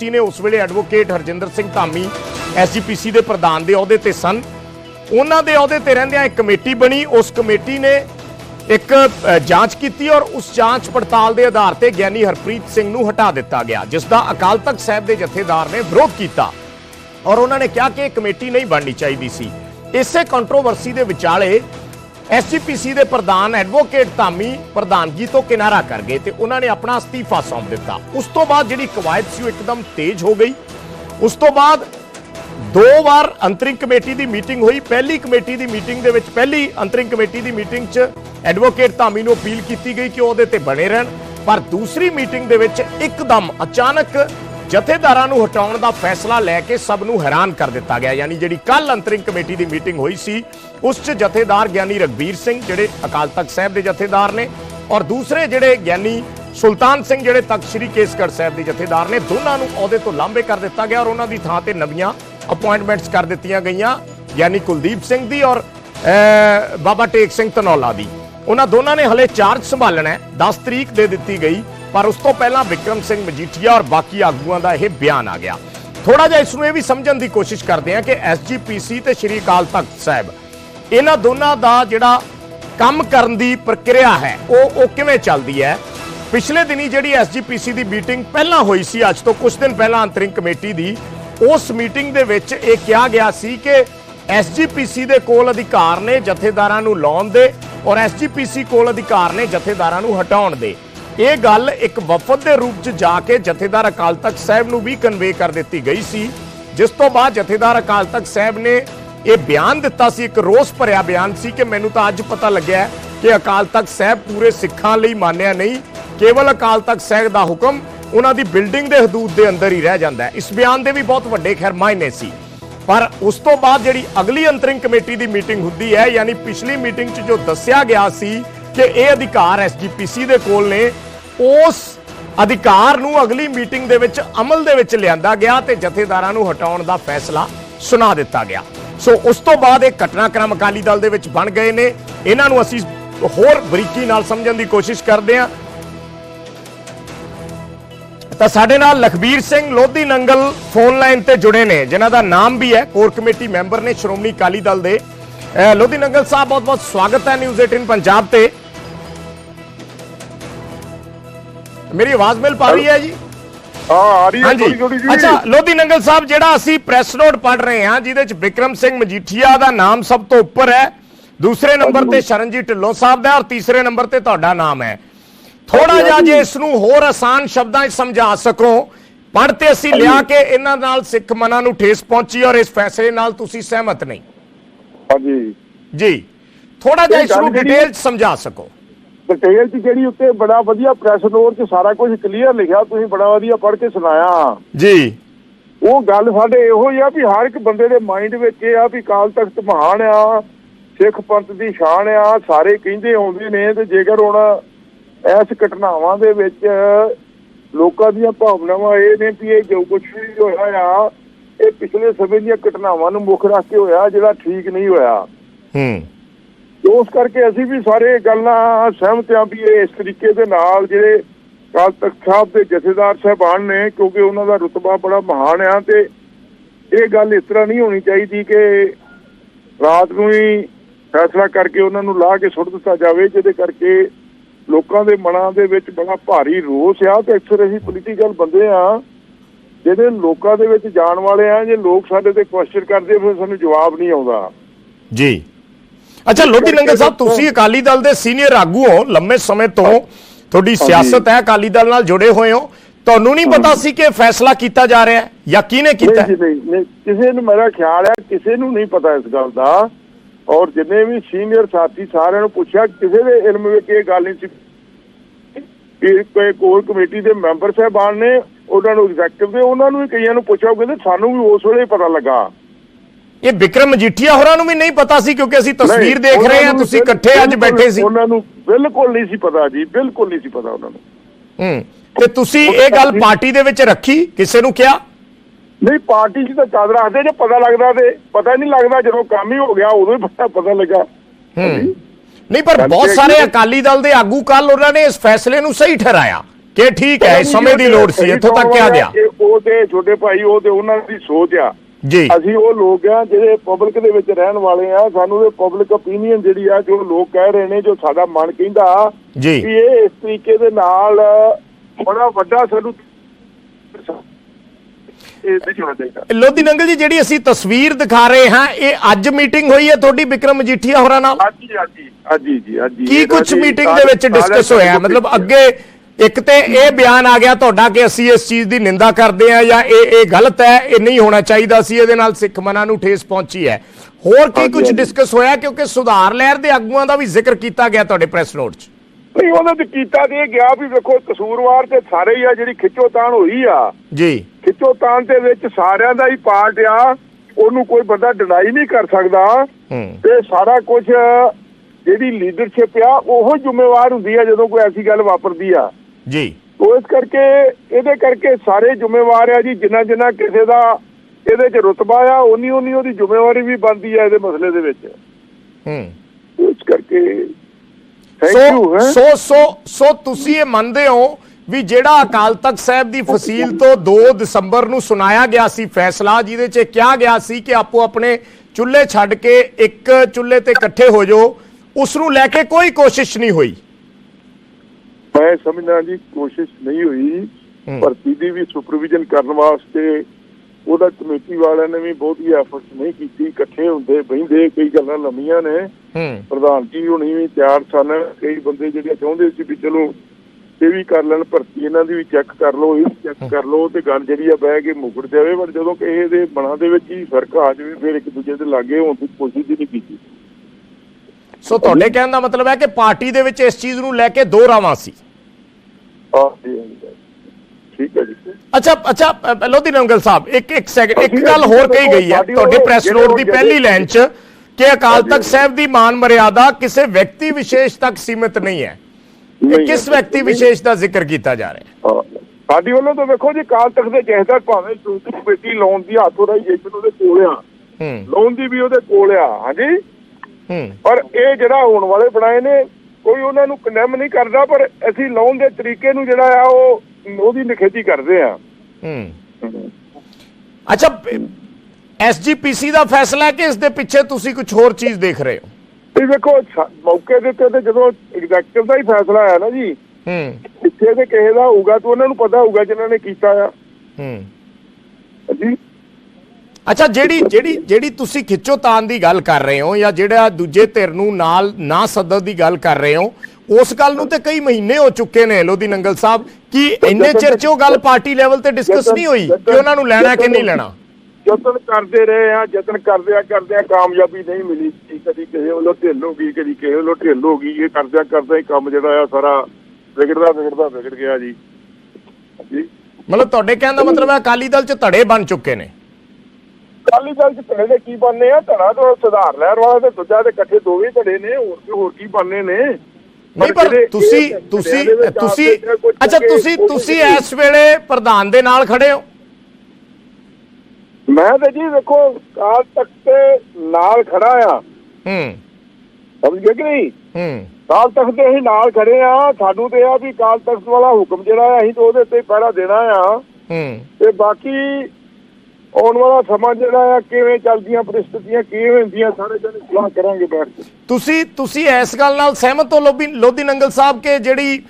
ਸੀ ਨੇ ਉਸ ਵੇਲੇ ਐਡਵੋਕੇਟ ਹਰਜਿੰਦਰ ਸਿੰਘ ਧਾਮੀ, ਐਸਜੀਪੀਸੀ ਦੇ ਪ੍ਰਧਾਨ ਦੇ ਅਹੁਦੇ ਤੇ ਸਨ। ਉਹਨਾਂ ਦੇ ਅਹੁਦੇ ਤੇ ਰਹਿੰਦਿਆਂ ਇੱਕ ਕਮੇਟੀ ਬਣੀ। ਉਸ ਕਮੇਟੀ ਨੇ ਇੱਕ ਜਾਂਚ ਕੀਤੀ ਔਰ ਉਸ ਜਾਂਚ ਪੜਤਾਲ ਦੇ ਆਧਾਰ ਤੇ ਗਿਆਨੀ ਹਰਪ੍ਰੀਤ ਸਿੰਘ ਨੂੰ ਹਟਾ ਦਿੱਤਾ ਗਿਆ, ਜਿਸ ਦਾ ਅਕਾਲ ਤਖਤ ਸਾਹਿਬ ਦੇ ਜਥੇਦਾਰ ਨੇ ਵਿਰੋਧ ਕੀਤਾ। ਔਰ ਉਹਨਾਂ ਨੇ ਕਿਹਾ ਕਿ ਇਹ ਕਮੇਟੀ ਨਹੀਂ ਬਣਨੀ ਚਾਹੀਦੀ ਸੀ। ਇਸੇ ਕੰਟਰੋਵਰਸੀ ਦੇ ਵਿਚਾਲੇ ਐਸਜੀਪੀਸੀ ਦੇ ਪ੍ਰਧਾਨ ਐਡਵੋਕੇਟ ਧਾਮੀ ਪ੍ਰਧਾਨਗੀ ਤੋਂ ਕਿਨਾਰਾ ਕਰ ਗਏ ਤੇ ਉਹਨਾਂ ਨੇ ਆਪਣਾ ਅਸਤੀਫਾ ਸੌਂਪ ਦਿੱਤਾ। ਉਸ ਤੋਂ ਬਾਅਦ ਜਿਹੜੀ ਕਵਾਇਦ ਸੀ ਉਹ ਇੱਕਦਮ ਤੇਜ਼ ਹੋ ਗਈ। ਉਸ ਤੋਂ ਬਾਅਦ ਦੋ ਵਾਰ ਅੰਤਰਿੰਗ ਕਮੇਟੀ ਦੀ ਮੀਟਿੰਗ ਹੋਈ। ਪਹਿਲੀ ਕਮੇਟੀ ਦੀ ਮੀਟਿੰਗ ਦੇ ਵਿੱਚ ਪਹਿਲੀ ਅੰਤਰਿੰਗ ਕਮੇਟੀ ਦੀ ਮੀਟਿੰਗ 'ਚ ਐਡਵੋਕੇਟ ਧਾਮੀ ਨੂੰ ਅਪੀਲ ਕੀਤੀ ਗਈ ਕਿ ਉਹ ਉਹਦੇ ਤੇ ਬਣੇ ਰਹਿਣ। ਪਰ ਦੂਸਰੀ ਮੀਟਿੰਗ ਦੇ ਵਿੱਚ ਇੱਕਦਮ ਅਚਾਨਕ ਜਥੇਦਾਰਾਂ ਨੂੰ ਹਟਾਉਣ ਦਾ ਫੈਸਲਾ ਲੈ ਕੇ ਸਭ ਨੂੰ ਹੈਰਾਨ ਕਰ ਦਿੱਤਾ ਗਿਆ, ਯਾਨੀ ਜਿਹੜੀ ਕੱਲ ਅੰਤਰਿੰਗ ਕਮੇਟੀ ਦੀ ਮੀਟਿੰਗ ਹੋਈ ਸੀ, ਉਸ 'ਚ ਜਥੇਦਾਰ ਗਿਆਨੀ ਰਗਵੀਰ ਸਿੰਘ ਜਿਹੜੇ ਅਕਾਲ ਤਖਤ ਸਾਹਿਬ ਦੇ ਜਥੇਦਾਰ ਨੇ ਔਰ ਦੂਸਰੇ ਜਿਹੜੇ ਗਿਆਨੀ ਸੁਲਤਾਨ ਸਿੰਘ ਜਿਹੜੇ ਤਖਤ ਸ੍ਰੀ ਕੇਸਗੜ੍ਹ ਸਾਹਿਬ ਦੇ ਜਥੇਦਾਰ ਨੇ, ਦੋਨਾਂ ਨੂੰ ਅਹੁਦੇ ਤੋਂ ਲਾਂਭੇ ਕਰ ਦਿੱਤਾ ਗਿਆ ਔਰ ਉਹਨਾਂ ਦੀ ਥਾਂ ਤੇ ਨਵੀਆਂ ਅਪਾਇੰਟਮੈਂਟਸ ਕਰ ਦਿੱਤੀਆਂ ਗਈਆਂ, ਗਿਆਨੀ ਕੁਲਦੀਪ ਸਿੰਘ ਦੀ ਔਰ ਬਾਬਾ ਟੇਕ ਸਿੰਘ ਧਨੌਲਾ ਦੀ। ਉਹਨਾਂ ਦੋਨਾਂ ਨੇ ਹਲੇ ਚਾਰਜ ਸੰਭਾਲਣਾ ਹੈ 10 ਤਰੀਕ ਦੇ ਦਿੱਤੀ ਗਈ। ਪਰ ਉਸ ਤੋਂ ਪਹਿਲਾਂ ਵਿਕਰਮ ਸਿੰਘ ਮਜੀਠੀਆ ਔਰ ਬਾਕੀ ਆਗੂਆਂ ਦਾ ਇਹ ਬਿਆਨ ਆ ਗਿਆ। ਥੋੜਾ ਜਿਹਾ ਇਸ ਨੂੰ ਇਹ ਵੀ ਸਮਝਣ ਦੀ ਕੋਸ਼ਿਸ਼ ਕਰਦੇ ਹਾਂ ਕਿ ਐਸਜੀਪੀਸੀ ਤੇ ਸ਼੍ਰੀ ਅਕਾਲ ਤਖਤ ਸਾਹਿਬ, ਇਹਨਾਂ ਦੋਨਾਂ ਦਾ ਜਿਹੜਾ ਕੰਮ ਕਰਨ ਦੀ ਪ੍ਰਕਿਰਿਆ ਹੈ, ਉਹ ਉਹ ਕਿਵੇਂ ਚੱਲਦੀ ਹੈ? ਪਿਛਲੇ ਦਿਨੀ ਜਿਹੜੀ ਐਸਜੀਪੀਸੀ ਦੀ ਮੀਟਿੰਗ ਪਹਿਲਾਂ ਹੋਈ ਸੀ, ਅੱਜ ਤੋਂ ਕੁਝ ਦਿਨ ਪਹਿਲਾਂ ਅੰਤਰਿੰਗ ਕਮੇਟੀ ਦੀ, ਉਸ ਮੀਟਿੰਗ ਦੇ ਵਿੱਚ ਇਹ ਕਿਹਾ ਗਿਆ ਸੀ ਕਿ ਐਸਜੀਪੀਸੀ ਦੇ ਕੋਲ ਅਧਿਕਾਰ ਨੇ ਜਥੇਦਾਰਾਂ ਨੂੰ ਲਾਉਣ ਦੇ ਔਰ ਐਸਜੀਪੀਸੀ ਕੋਲ ਅਧਿਕਾਰ ਨੇ ਜਥੇਦਾਰਾਂ ਨੂੰ ਹਟਾਉਣ ਦੇ। ਇਹ ਗੱਲ ਇੱਕ ਵਫਦ ਦੇ ਰੂਪ 'ਚ ਜਾ ਕੇ ਜਥੇਦਾਰ ਅਕਾਲ ਤਖਤ ਸਾਹਿਬ ਨੂੰ ਵੀ ਕਨਵੇ ਕਰ ਦਿੱਤੀ ਗਈ ਸੀ। ਜਿਸ ਤੋਂ ਬਾਅਦ ਜਥੇਦਾਰ ਅਕਾਲ ਤਖਤ ਸਾਹਿਬ ਨੇ ਇਹ ਬਿਆਨ ਦਿੱਤਾ ਸੀ, ਇੱਕ ਰੋਸ ਭਰਿਆ ਬਿਆਨ ਸੀ ਕਿ ਮੈਨੂੰ ਤਾਂ ਅੱਜ ਪਤਾ ਲੱਗਿਆ ਕਿ ਅਕਾਲ ਤਖਤ ਸਾਹਿਬ ਪੂਰੇ ਸਿੱਖਾਂ ਲਈ ਮਾਨਿਆ ਨਹੀਂ। ਕੇਵਲ ਅਕਾਲ ਤਖਤ ਸਾਹਿਬ ਦਾ ਹੁਕਮ ਉਹਨਾਂ ਦੀ ਬਿਲਡਿੰਗ ਦੇ ਹਦੂਦ ਦੇ ਅੰਦਰ ਹੀ ਰਹਿ ਜਾਂਦਾ ਹੈ। ਇਸ ਬਿਆਨ ਦੇ ਵੀ ਬਹੁਤ ਵੱਡੇ ਖੈਰ ਮਾਇਨੇ ਸੀ। ਪਰ ਉਸ ਤੋਂ ਬਾਅਦ ਜਿਹੜੀ ਅਗਲੀ ਅੰਤਰਿੰਗ ਕਮੇਟੀ ਦੀ ਮੀਟਿੰਗ ਹੁੰਦੀ ਹੈ, ਯਾਨੀ ਪਿਛਲੀ ਮੀਟਿੰਗ 'ਚ ਜੋ ਦੱਸਿਆ ਗਿਆ ਸੀ ਕਿ ਇਹ ਅਧਿਕਾਰ ਐਸਜੀਪੀਸੀ ਦੇ ਕੋਲ ਨੇ ਉਸ ਅਧਿਕਾਰ ਨੂੰ ਅਗਲੀ ਮੀਟਿੰਗ ਦੇ ਵਿੱਚ ਅਮਲ ਦੇ ਵਿੱਚ ਲਿਆਂਦਾ ਗਿਆ ਤੇ ਜਥੇਦਾਰਾਂ ਨੂੰ ਹਟਾਉਣ ਦਾ ਫੈਸਲਾ ਸੁਣਾ ਦਿੱਤਾ ਗਿਆ। ਸੋ ਉਸ ਤੋਂ ਬਾਅਦ ਇਹ ਘਟਨਾਕ੍ਰਮ ਅਕਾਲੀ ਦਲ ਦੇ ਵਿੱਚ ਬਣ ਗਏ ਨੇ। ਇਹਨਾਂ ਨੂੰ ਅਸੀਂ ਹੋਰ ਬਰੀਕੀ ਨਾਲ ਸਮਝਣ ਦੀ ਕੋਸ਼ਿਸ਼ ਕਰਦੇ ਹਾਂ। ਤਾਂ ਸਾਡੇ ਨਾਲ ਲਖਬੀਰ ਸਿੰਘ ਲੋਧੀ ਨੰਗਲ ਫੋਨ ਲਾਈਨ ਤੇ ਜੁੜੇ ਨੇ, ਜਿਨ੍ਹਾਂ ਦਾ ਨਾਮ ਵੀ ਹੈ। ਕੋਰ ਕਮੇਟੀ ਮੈਂਬਰ ਨੇ ਸ਼੍ਰੋਮਣੀ ਅਕਾਲੀ ਦਲ ਦੇ। ਅਹ ਲੋਧੀ ਨੰਗਲ ਸਾਹਿਬ ਬਹੁਤ ਬਹੁਤ ਸਵਾਗਤ ਹੈ ਨਿਊਜ਼ 18 ਪੰਜਾਬ ਤੇ। ਮੇਰੀ ਆਵਾਜ਼ ਮਿਲ ਪਾ ਰਹੀ ਹੈ ਜੀ? ਹਾਂ ਆ ਰਹੀ ਹੈ ਥੋੜੀ ਥੋੜੀ ਜੀ ਅੱਛਾ ਲੋਧੀ ਨੰਗਲ ਸਾਹਿਬ ਜਿਹੜਾ ਅਸੀਂ ਪ੍ਰੈਸ ਨੋਟ ਪੜ੍ਹ ਰਹੇ ਹਾਂ ਜਿਹਦੇ ਚ ਵਿਕਰਮ ਸਿੰਘ ਮਜੀਠੀਆ ਦਾ ਨਾਮ ਸਭ ਤੋਂ ਉੱਪਰ ਹੈ ਦੂਸਰੇ ਨੰਬਰ ਤੇ ਸ਼ਰਨਜੀਤ ਢਿੱਲੋਂ ਸਾਹਿਬ ਦਾ ਔਰ ਤੀਸਰੇ ਨੰਬਰ ਤੇ ਤੁਹਾਡਾ ਨਾਮ ਹੈ। ਥੋੜਾ ਜਿਹਾ ਜੇ ਇਸ ਨੂੰ ਹੋਰ ਆਸਾਨ ਸ਼ਬਦਾਂ 'ਚ ਸਮਝਾ ਸਕੋ ਪੜ੍ਹ ਤੇ ਅਸੀਂ ਲਿਆ ਕਿ ਇਹਨਾਂ ਨਾਲ ਸਿੱਖ ਮਨਾਂ ਨੂੰ ਠੇਸ ਪਹੁੰਚੀ ਔਰ ਇਸ ਫੈਸਲੇ ਨਾਲ ਤੁਸੀਂ ਸਹਿਮਤ ਨਹੀਂ। ਹਾਂਜੀ। ਜੀ। ਥੋੜਾ ਜਿਹਾ ਇਸ ਨੂੰ ਡਿਟੇਲ ਸਮਝਾ ਸਕੋ। ਡਿਟੇਲ ਚ ਜਿਹੜੀ ਉੱਤੇ ਬੜਾ ਵਧੀਆ ਪ੍ਰੈਸ ਨੋਟ ਚ ਸਾਰਾ ਕੁਝ ਕਲੀਅਰ ਲਿਖਿਆ ਤੁਸੀਂ ਬੜਾ ਵਧੀਆ ਪੜ੍ਹ ਕੇ ਸੁਣਾਇਆ। ਜੀ। ਉਹ ਗੱਲ ਸਾਡੇ ਇਹੋ ਹੀ ਆ ਵੀ ਹਰ ਇੱਕ ਬੰਦੇ ਦੇ ਮਾਈਂਡ ਵਿੱਚ ਇਹ ਆ ਵੀ ਕਾਲ ਤਖਤ ਮਹਾਨ ਆ ਸਿੱਖ ਪੰਥ ਦੀ ਸ਼ਾਨ ਆ ਸਾਰੇ ਕਹਿੰਦੇ ਆਉਂਦੇ ਨੇ ਤੇ ਜੇਕਰ ਹੁਣ ਇਸ ਘਟਨਾਵਾਂ ਦੇ ਵਿੱਚ ਲੋਕਾਂ ਦੀਆਂ ਭਾਵਨਾਵਾਂ ਇਹ ਨੇ ਵੀ ਇਹ ਜੋ ਕੁਝ ਵੀ ਹੋਇਆ ਆ ਇਹ ਪਿਛਲੇ ਸਮੇਂ ਦੀਆਂ ਘਟਨਾਵਾਂ ਨੂੰ ਮੁੱਖ ਰੱਖ ਕੇ ਹੋਇਆ ਜਿਹੜਾ ਠੀਕ ਨਹੀਂ ਹੋਇਆ। ਹੂੰ। ਉਸ ਕਰਕੇ ਅਸੀਂ ਵੀ ਸਾਰੇ ਗੱਲਾਂ ਸਹਿਮਤ ਹਾਂ ਵੀ ਇਹ ਇਸ ਤਰੀਕੇ ਦੇ ਨਾਲ ਜਿਹੜੇ ਕਾਲ ਤਖਤ ਸਾਹਿਬ ਦੇ ਜਥੇਦਾਰ ਸਾਹਿਬਾਨ ਨੇ, ਕਿਉਂਕਿ ਉਹਨਾਂ ਦਾ ਰੁਤਬਾ ਬੜਾ ਮਹਾਨ ਆ ਤੇ ਇਹ ਗੱਲ ਇਸ ਤਰ੍ਹਾਂ ਨਹੀਂ ਹੋਣੀ ਚਾਹੀਦੀ ਕਿ ਰਾਤ ਨੂੰ ਹੀ ਫੈਸਲਾ ਕਰਕੇ ਉਹਨਾਂ ਨੂੰ ਲਾ ਕੇ ਸੁੱਟ ਦਿੱਤਾ ਜਾਵੇ, ਜਿਹਦੇ ਕਰਕੇ ਲੋਕਾਂ ਦੇ ਮਨਾਂ ਦੇ ਵਿੱਚ ਬੜਾ ਭਾਰੀ ਰੋਸ ਆ ਤੇ ਅਕਸਰ ਅਸੀਂ ਪੋਲੀਟੀਕਲ ਬੰਦੇ ਆ, ਜਿਹੜੇ ਲੋਕਾਂ ਦੇ ਵਿੱਚ ਜਾਣ ਵਾਲੇ ਆ, ਜੇ ਲੋਕ ਸਾਡੇ ਤੇ ਕੁਐਸਚਨ ਕਰਦੇ ਫਿਰ ਸਾਨੂੰ ਜਵਾਬ ਨਹੀਂ ਆਉਂਦਾ। ਜੀ। ਅੱਛਾ ਲੋਧੀ ਨੰਗਲ ਸਾਹਿਬ ਤੁਸੀਂ ਅਕਾਲੀ ਦਲ ਦੇ ਸੀਨੀਅਰ ਆਗੂ ਹੋ ਲੰਮੇ ਸਮੇਂ ਤੋਂ। ਤੁਹਾਡੀ ਸਿਆਸਤ ਹੈ ਅਕਾਲੀ ਦਲ ਨਾਲ ਜੁੜੇ ਹੋਏ ਹੋ। ਤੁਹਾਨੂੰ ਨਹੀਂ ਪਤਾ ਸੀ ਕਿ ਫੈਸਲਾ ਕੀਤਾ ਜਾ ਰਿਹਾ ਹੈ ਜਾਂ ਕਿਹਨੇ ਕੀਤਾ ਨਹੀਂ ਨਹੀਂ ਕਿਸੇ ਨੂੰ ਮੇਰਾ ਖਿਆਲ ਹੈ ਕਿਸੇ ਨੂੰ ਨਹੀਂ ਪਤਾ ਇਸ ਗੱਲ ਦਾ। ਔਰ ਜਿੰਨੇ ਵੀ ਸੀਨੀਅਰ ਸਾਥੀ ਸਾਰਿਆਂ ਨੂੰ ਪੁੱਛਿਆ ਕਿਸੇ ਦੇ ਇਲਮ ਵਿੱਚ ਇਹ ਗੱਲ ਨਹੀਂ ਸੀ ਕਿ ਕੋਈ ਕੋਰ ਕਮੇਟੀ ਦੇ ਮੈਂਬਰ ਸਾਹਿਬਾਨ ਨੇ ਉਹਨਾਂ ਨੂੰ ਐਗਜ਼ੈਕਟਿਵ ਦੇ ਉਹਨਾਂ ਨੂੰ ਵੀ ਕਈਆਂ ਨੂੰ ਪੁੱਛਿਆ ਉਹ ਕਹਿੰਦੇ ਸਾਨੂੰ ਵੀ ਉਸ ਵੇਲੇ ਪਤਾ ਲੱਗਾ। ਇਹ ਵਿਕਰਮ ਮਜੀਠੀਆ ਹੋਰਾਂ ਨੂੰ ਵੀ ਨਹੀਂ ਪਤਾ ਸੀ ਕਿਉਂਕਿ ਅਸੀਂ ਤਸਵੀਰ ਦੇਖ ਰਹੇ ਹਾਂ ਤੁਸੀਂ ਇਕੱਠੇ ਅੱਜ ਬੈਠੇ ਸੀ। ਉਹਨਾਂ ਨੂੰ ਬਿਲਕੁਲ ਨਹੀਂ ਸੀ ਪਤਾ ਜੀ ਬਿਲਕੁਲ ਨਹੀਂ ਸੀ ਪਤਾ ਉਹਨਾਂ ਨੂੰ। ਹੂੰ ਤੇ ਤੁਸੀਂ ਇਹ ਗੱਲ ਪਾਰਟੀ ਦੇ ਵਿੱਚ ਰੱਖੀ ਕਿਸੇ ਨੂੰ ਕਿਹਾ? ਨਹੀਂ ਪਾਰਟੀ 'ਚ ਤਾਂ ਚੱਲ ਰੱਖਦੇ ਜੇ ਪਤਾ ਲੱਗਦਾ ਤੇ ਪਤਾ ਨਹੀਂ ਲੱਗਦਾ ਜਦੋਂ ਕੰਮ ਹੀ ਹੋ ਗਿਆ ਉਦੋਂ ਹੀ ਪਤਾ ਪਤਾ ਲੱਗਾ। ਹੂੰ। ਨਹੀਂ ਪਰ ਬਹੁਤ ਸਾਰੇ ਅਕਾਲੀ ਦਲ ਦੇ ਆਗੂ ਕੱਲ ਉਹਨਾਂ ਨੇ ਇਸ ਫੈਸਲੇ ਨੂੰ ਸਹੀ ਠਹਿਰਾਇਆ ਕਿ ਠੀਕ ਹੈ ਸਮੇਂ ਦੀ ਲੋੜ ਸੀ ਇੱਥੋਂ ਤੱਕ ਕਿਹਾ ਗਿਆ। ਉਹ ਤੇ ਛੋਟੇ ਭਾਈ ਉਹ ਤੇ ਉਹਨਾਂ ਦੀ ਸੋਚ ਆ। ਜੀ। ਅਸੀਂ ਉਹ ਲੋਕ ਆ ਜਿਹੜੇ ਪਬਲਿਕ ਦੇ ਵਿੱਚ ਰਹਿਣ ਵਾਲੇ ਆ ਸਾਨੂੰ ਇਹ ਪਬਲਿਕ ਓਪੀਨੀਅਨ ਜਿਹੜੀ ਆ ਜੋ ਲੋਕ ਕਹਿ ਰਹੇ ਨੇ ਜੋ ਸਾਡਾ ਮਨ ਕਹਿੰਦਾ। ਜੀ। ਕਿ ਇਹ ਇਸ ਤਰੀਕੇ ਦੇ ਨਾਲ ਬੜਾ ਵੱਡਾ ਸਾਨੂੰ ਲੋਧੀ ਨੰਗਲ ਜੀ ਜਿਹੜੀ ਅਸੀਂ ਤਸਵੀਰ ਦਿਖਾ ਰਹੇ ਹਾਂ ਇਹ ਅੱਜ ਮੀਟਿੰਗ ਹੋਈ ਹੈ ਤੁਹਾਡੀ ਵਿਕਰਮ ਮਜੀਠੀਆ ਹੋਰਾਂ ਨਾਲ? ਅੱਜ ਹੀ ਅੱਜ ਹੀ ਅੱਜ ਹੀ ਜੀ ਅੱਜ ਹੀ ਕੀ ਕੁਝ ਮੀਟਿੰਗ ਦੇ ਵਿੱਚ ਡਿਸਕਸ ਹੋਇਆ? ਮਤਲਬ ਅੱਗੇ ਇੱਕ ਤੇ ਇਹ ਬਿਆਨ ਆ ਗਿਆ ਤੁਹਾਡਾ ਕਿ ਅਸੀਂ ਇਸ ਚੀਜ਼ ਦੀ ਨਿੰਦਾ ਕਰਦੇ ਆ ਜਾਂ ਇਹ ਇਹ ਗਲਤ ਹੈ ਇਹ ਨਹੀਂ ਹੋਣਾ ਚਾਹੀਦਾ ਸੀ ਇਹਦੇ ਨਾਲ ਸਿੱਖ ਮਨਾਂ ਨੂੰ ਠੇਸ ਪਹੁੰਚੀ ਹੈ। ਹੋਰ ਕੀ ਕੁਝ। ਡਿਸਕਸ ਹੋਇਆ? ਕਿਉਂਕਿ ਸੁਧਾਰ ਲਹਿਰ ਦੇ ਆਗੂਆਂ ਦਾ ਵੀ ਜ਼ਿਕਰ ਕੀਤਾ ਗਿਆ ਤੁਹਾਡੇ ਪ੍ਰੈਸ ਨੋਟ 'ਚ। ਨਹੀਂ ਉਹਨਾਂ ਤੇ ਕੀਤਾ ਤੇ ਗਿਆ ਵੀ ਵੇਖੋ ਕਸੂਰਵਾਰ ਤੇ ਸਾਰੇ ਹੀ ਆ ਜਿਹੜੀ ਖਿੱਚੋਤਾਣ ਹੋਈ ਆ। ਜੀ। ਖਿੱਚੋਤਾਣ ਦੇ ਵਿੱਚ ਸਾਰਿਆਂ ਦਾ ਹੀ ਪਾਰਟ ਆ। ਉਹਨੂੰ ਕੋਈ ਬੰਦਾ ਡਿਨਾਈ ਨਹੀਂ ਕਰ ਸਕਦਾ। ਤੇ ਸਾਰਾ ਕੁਝ ਜਿਹੜੀ ਲੀਡਰਸ਼ਿਪ ਆ ਉਹ ਜ਼ਿੰਮੇਵਾਰ ਹੁੰਦੀ ਆ ਜਦੋਂ ਕੋਈ ਐਸੀ ਗੱਲ ਵਾਪਰਦੀ ਆ। ਜੀ। ਇਸ ਕਰਕੇ ਇਹਦੇ ਕਰਕੇ ਸਾਰੇ ਜ਼ਿੰਮੇਵਾਰ ਆ ਜੀ ਜਿੰਨਾ ਜਿੰਨਾ ਕਿਸੇ ਦਾ ਇਹਦੇ 'ਚ ਰੁਤਬਾ ਆ ਉਨੀ ਉਨੀ ਉਹਦੀ ਜ਼ਿੰਮੇਵਾਰੀ ਵੀ ਬਣਦੀ ਆ ਇਹਦੇ ਮਸਲੇ ਦੇ ਵਿੱਚ। ਹੂੰ। ਇਸ ਕਰਕੇ ਸੋ ਸੋ ਸੋ ਸੋ ਤੁਸੀਂ ਇਹ ਮੰਨਦੇ ਹੋ ਵੀ ਜਿਹੜਾ ਅਕਾਲ ਤਖਤ ਸਾਹਿਬ ਦੀ ਫਸੀਲ ਤੋਂ 2 ਦਸੰਬਰ ਨੂੰ ਸੁਣਾਇਆ ਗਿਆ ਸੀ ਫੈਸਲਾ ਜਿਹਦੇ 'ਚ ਕਿਹਾ ਗਿਆ ਸੀ ਕਿ ਆਪੋ ਆਪਣੇ ਚੁੱਲ੍ਹੇ ਛੱਡ ਕੇ ਇੱਕ ਚੁੱਲ੍ਹੇ ਤੇ ਇਕੱਠੇ ਹੋ ਜਾਓ ਉਸ ਨੂੰ ਲੈ ਕੇ ਕੋਈ ਕੋਸ਼ਿਸ਼ ਨਹੀਂ ਹੋਈ। ਮੈਂ ਸਮਝਦਾ ਜੀ ਕੋਸ਼ਿਸ਼ ਨਹੀਂ ਹੋਈ। ਭਰਤੀ ਦੀ ਵੀ ਸੁਪਰਵਿਜ਼ਨ ਕਰਨ ਵਾਸਤੇ ਉਹਦਾ ਕਮੇਟੀ ਵਾਲਿਆਂ ਨੇ ਵੀ ਬਹੁਤੀ ਐਫਰਟ ਨਹੀਂ ਕੀਤੀ ਇਕੱਠੇ ਹੁੰਦੇ ਬਹਿੰਦੇ ਕਈ ਗੱਲਾਂ ਲੰਮੀਆਂ ਨੇ। ਪ੍ਰਧਾਨ ਜੀ ਹੁਣੀ ਵੀ ਤਿਆਰ ਸਨ ਕਈ ਬੰਦੇ ਜਿਹੜੇ ਚਾਹੁੰਦੇ ਸੀ ਵੀ ਚਲੋ ਇਹ ਵੀ ਕਰ ਲੈਣ ਭਰਤੀ ਇਹਨਾਂ ਦੀ ਵੀ ਚੈੱਕ ਕਰ ਲਓ ਇਹ ਚੈੱਕ ਕਰ ਲਓ ਤੇ ਗੱਲ ਜਿਹੜੀ ਆ ਬਹਿ ਕੇ ਮੁਕਰ ਜਾਵੇ ਪਰ ਜਦੋਂ ਕਿਸੇ ਦੇ ਮਨਾਂ ਦੇ ਵਿੱਚ ਹੀ ਫ਼ਰਕ ਆ ਜਾਵੇ ਫਿਰ ਇੱਕ ਦੂਜੇ ਦੇ ਲਾਗੇ ਹੋਣ ਦੀ ਕੋਸ਼ਿਸ਼ ਹੀ ਨਹੀਂ ਕੀਤੀ। ਸੋ ਤੁਹਾਡੇ ਕਹਿਣ ਦਾ ਮਤਲਬ ਹੈ ਕਿ ਪਾਰਟੀ ਦੇ ਵਿੱਚ ਇਸ ਚੀਜ਼ ਨੂੰ ਲੈ ਕੇ ਦੋ ਰਾਵਾਂ ਸੀ। ਠੀਕ ਹੈ ਜੀ। ਅੱਛਾ ਅੱਛਾ ਲੋਧੀ ਨੰਗਲ ਸਾਹਿਬ ਇੱਕ ਇੱਕ ਸੈਕਿੰਡ ਇੱਕ ਗੱਲ ਹੋਰ ਕਹੀ ਗਈ ਹੈ। ਤੁਹਾਡੇ ਪ੍ਰੈਸ ਨੋਟ ਦੀ ਪਹਿਲੀ ਲਾਈਨ 'ਚ ਕਿ ਅਕਾਲ ਤਖਤ ਸਾਹਿਬ ਦੀ ਮਾਨ ਮਰਿਆਦਾ ਕਿਸੇ ਵਿਅਕਤੀ ਵਿਸ਼ੇਸ਼ ਤੱਕ ਸੀਮਿਤ ਨਹੀਂ ਹੈ। ਇਹ ਕਿਸ। ਵਿਅਕਤੀ ਵਿਸ਼ੇਸ਼ ਦਾ ਜ਼ਿਕਰ ਕੀਤਾ ਜਾ ਰਿਹਾ ਹੈ। ਸਾਡੀ ਵੱਲੋਂ ਤਾਂ ਵੇਖੋ ਜੀ ਕਾਲ ਤੱਕ ਦੇ ਜਹਦਾਰ ਭਾਵੇਂ ਛੋਟੀ ਕਮੇਟੀ ਲਾਉਣ ਦੀ ਆਥੋਰਾਈਜੇਸ਼ਨ ਉਹਦੇ ਕੋਲ ਆ। ਲਾਉਣ ਦੀ ਵੀ ਉਹਦੇ ਕੋਲ ਆ ਹਾਂਜੀ? ਪਰ ਇਹ ਜਿਹੜਾ ਹੋਣ ਵਾਲੇ ਬਣਾਏ ਨੇ ਕੋਈ ਉਹਨਾਂ ਨੂੰ ਕੰਡੈਮ ਨਹੀਂ ਕਰਦਾ ਪਰ ਅਸੀਂ ਲਾਉਣ ਦੇ ਤਰੀਕੇ ਨੂੰ ਜਿਹੜਾ ਆ ਉਹ ਉਹਦੀ ਨਿਖੇਧੀ ਕਰਦੇ ਆ। ਹੂੰ। ਅੱਛਾ ਐਸਜੀਪੀਸੀ ਦਾ ਫੈਸਲਾ ਹੈ ਕਿ ਇਸ ਦੇ ਪਿੱਛੇ ਤੁਸੀਂ ਕੁਝ ਹੋਰ ਚੀਜ਼ ਦੇਖ ਰਹੇ ਹੋ? ਇਹ ਵੇਖੋ ਮੌਕੇ ਦੇ ਉੱਤੇ ਤੇ ਜਦੋਂ ਐਗਜ਼ੈਕਟਿਵ ਦਾ ਹੀ ਫੈਸਲਾ ਆਇਆ ਨਾ ਜੀ ਹੂੰ। ਇੱਥੇ ਤੇ ਕਿਸੇ ਦਾ ਹੋਊਗਾ ਤਾਂ ਉਹਨਾਂ ਨੂੰ ਪਤਾ ਹੋਊਗਾ ਜਿਨ੍ਹਾਂ ਨੇ ਕੀਤਾ ਆ। ਹੂੰ। ਜੀ ਅੱਛਾ ਜਿਹੜੀ ਜਿਹੜੀ ਜਿਹੜੀ ਤੁਸੀਂ ਖਿੱਚੋਤਾਨ ਦੀ ਗੱਲ ਕਰ ਰਹੇ ਹੋ ਜਾਂ ਜਿਹੜਾ ਦੂਜੇ ਧਿਰ ਨੂੰ ਨਾਲ ਨਾ ਸੱਦਣ ਦੀ ਗੱਲ ਕਰ ਰਹੇ ਹੋ ਉਸ ਗੱਲ ਨੂੰ ਤੇ ਕਈ ਮਹੀਨੇ ਹੋ ਚੁੱਕੇ ਨੇ ਲੋਧੀ ਨੰਗਲ ਸਾਹਿਬ ਕਿ ਇੰਨੇ ਚਿਰ 'ਚ ਉਹ ਗੱਲ ਪਾਰਟੀ ਲੈਵਲ ਤੇ ਡਿਸਕਸ ਨਹੀਂ ਹੋਈ ਕਿ ਉਹਨਾਂ ਨੂੰ ਲੈਣਾ ਕਿ ਨਹੀਂ ਲੈਣਾ? ਯਤਨ ਕਰਦੇ ਰਹੇ ਆ ਯਤਨ ਕਰਦਿਆਂ ਕਰਦਿਆਂ ਕਾਮਯਾਬੀ ਨਹੀਂ ਮਿਲੀ। ਕਦੀ ਕਿਸੇ ਵੱਲੋਂ ਢਿੱਲ ਹੋ ਗਈ ਕਦੀ ਕਿਸੇ ਵੱਲੋਂ ਢਿੱਲ ਹੋ ਗਈ ਇਹ ਕਰਦਿਆਂ ਕਰਦਿਆਂ ਹੀ ਕੰਮ ਜਿਹੜਾ ਆ ਸਾਰਾ ਵਿਗੜਦਾ ਵਿਗੜਦਾ ਵਿਗੜ ਗਿਆ ਜੀ। ਜੀ? ਮਤਲਬ ਤੁਹਾਡੇ ਕਹਿਣ ਦਾ ਮਤਲਬ ਹੈ ਅਕਾਲੀ ਦਲ 'ਚ ਧੜੇ ਬਣ ਚੁੱਕੇ ਨੇ। ਕਾਲੀ ਦਲ ਚ ਧੜੇ ਦੇ ਕੀ ਬਣਨੇ ਆ? ਧੜਾ ਤੋਂ ਸੁਧਾਰ ਲਹਿਰ ਵਾਲਾ ਤੇ ਦੂਜਾ ਤੇ ਇਕੱਠੇ ਦੋਵੇਂ ਧੜੇ ਨੇ ਹੋਰ ਕੀ ਹੋਰ ਕੀ ਬਣਨੇ ਨੇ? ਨਹੀਂ ਪਰ ਤੁਸੀਂ ਤੁਸੀਂ ਤੁਸੀਂ ਅੱਛਾ ਤੁਸੀਂ ਤੁਸੀਂ ਇਸ ਵੇਲੇ ਪ੍ਰਧਾਨ ਦੇ ਨਾਲ ਖੜੇ ਹੋ। ਮੈਂ ਤੇ ਜੀ ਵੇਖੋ ਕਾਲ ਤੱਕ ਤੇ ਨਾਲ ਖੜਾ ਆ। ਹੂੰ। ਸਮਝ ਗਏ ਕਿ ਨਹੀਂ? ਹੂੰ। ਕਾਲ ਤਖਤ ਦੇ ਅਸੀਂ ਨਾਲ ਖੜੇ ਆ। ਸਾਨੂੰ ਤੇ ਆ ਵੀ ਕਾਲ ਤਖਤ ਵਾਲਾ ਹੁਕਮ ਜਿਹੜਾ ਆ ਅਸੀਂ ਤਾਂ ਉਹਦੇ ਤੇ ਪਹਿਰਾ ਦੇਣਾ ਆ। ਹੂੰ। ਤੇ ਬਾਕੀ ਆਉਣ ਵਾਲਾ ਸਮਾਂ ਜਿਹੜਾ ਆ ਕਿਵੇਂ ਚੱਲਦੀਆਂ ਪਰਿਸਥਿਤੀਆਂ ਕਿਵੇਂ ਹੁੰਦੀਆਂ ਸਾਰੇ ਜਣੇ ਸਲਾਹ ਕਰਾਂਗੇ ਬੈਠ ਕੇ ਤੁਸੀਂ ਤੁਸੀਂ ਇਸ ਗੱਲ ਨਾਲ ਸਹਿਮਤ ਹੋ ਲੋਬੀ ਲੋਧੀ ਨੰਗਲ ਸਾਹਿਬ ਕਿ ਜਿਹੜੀ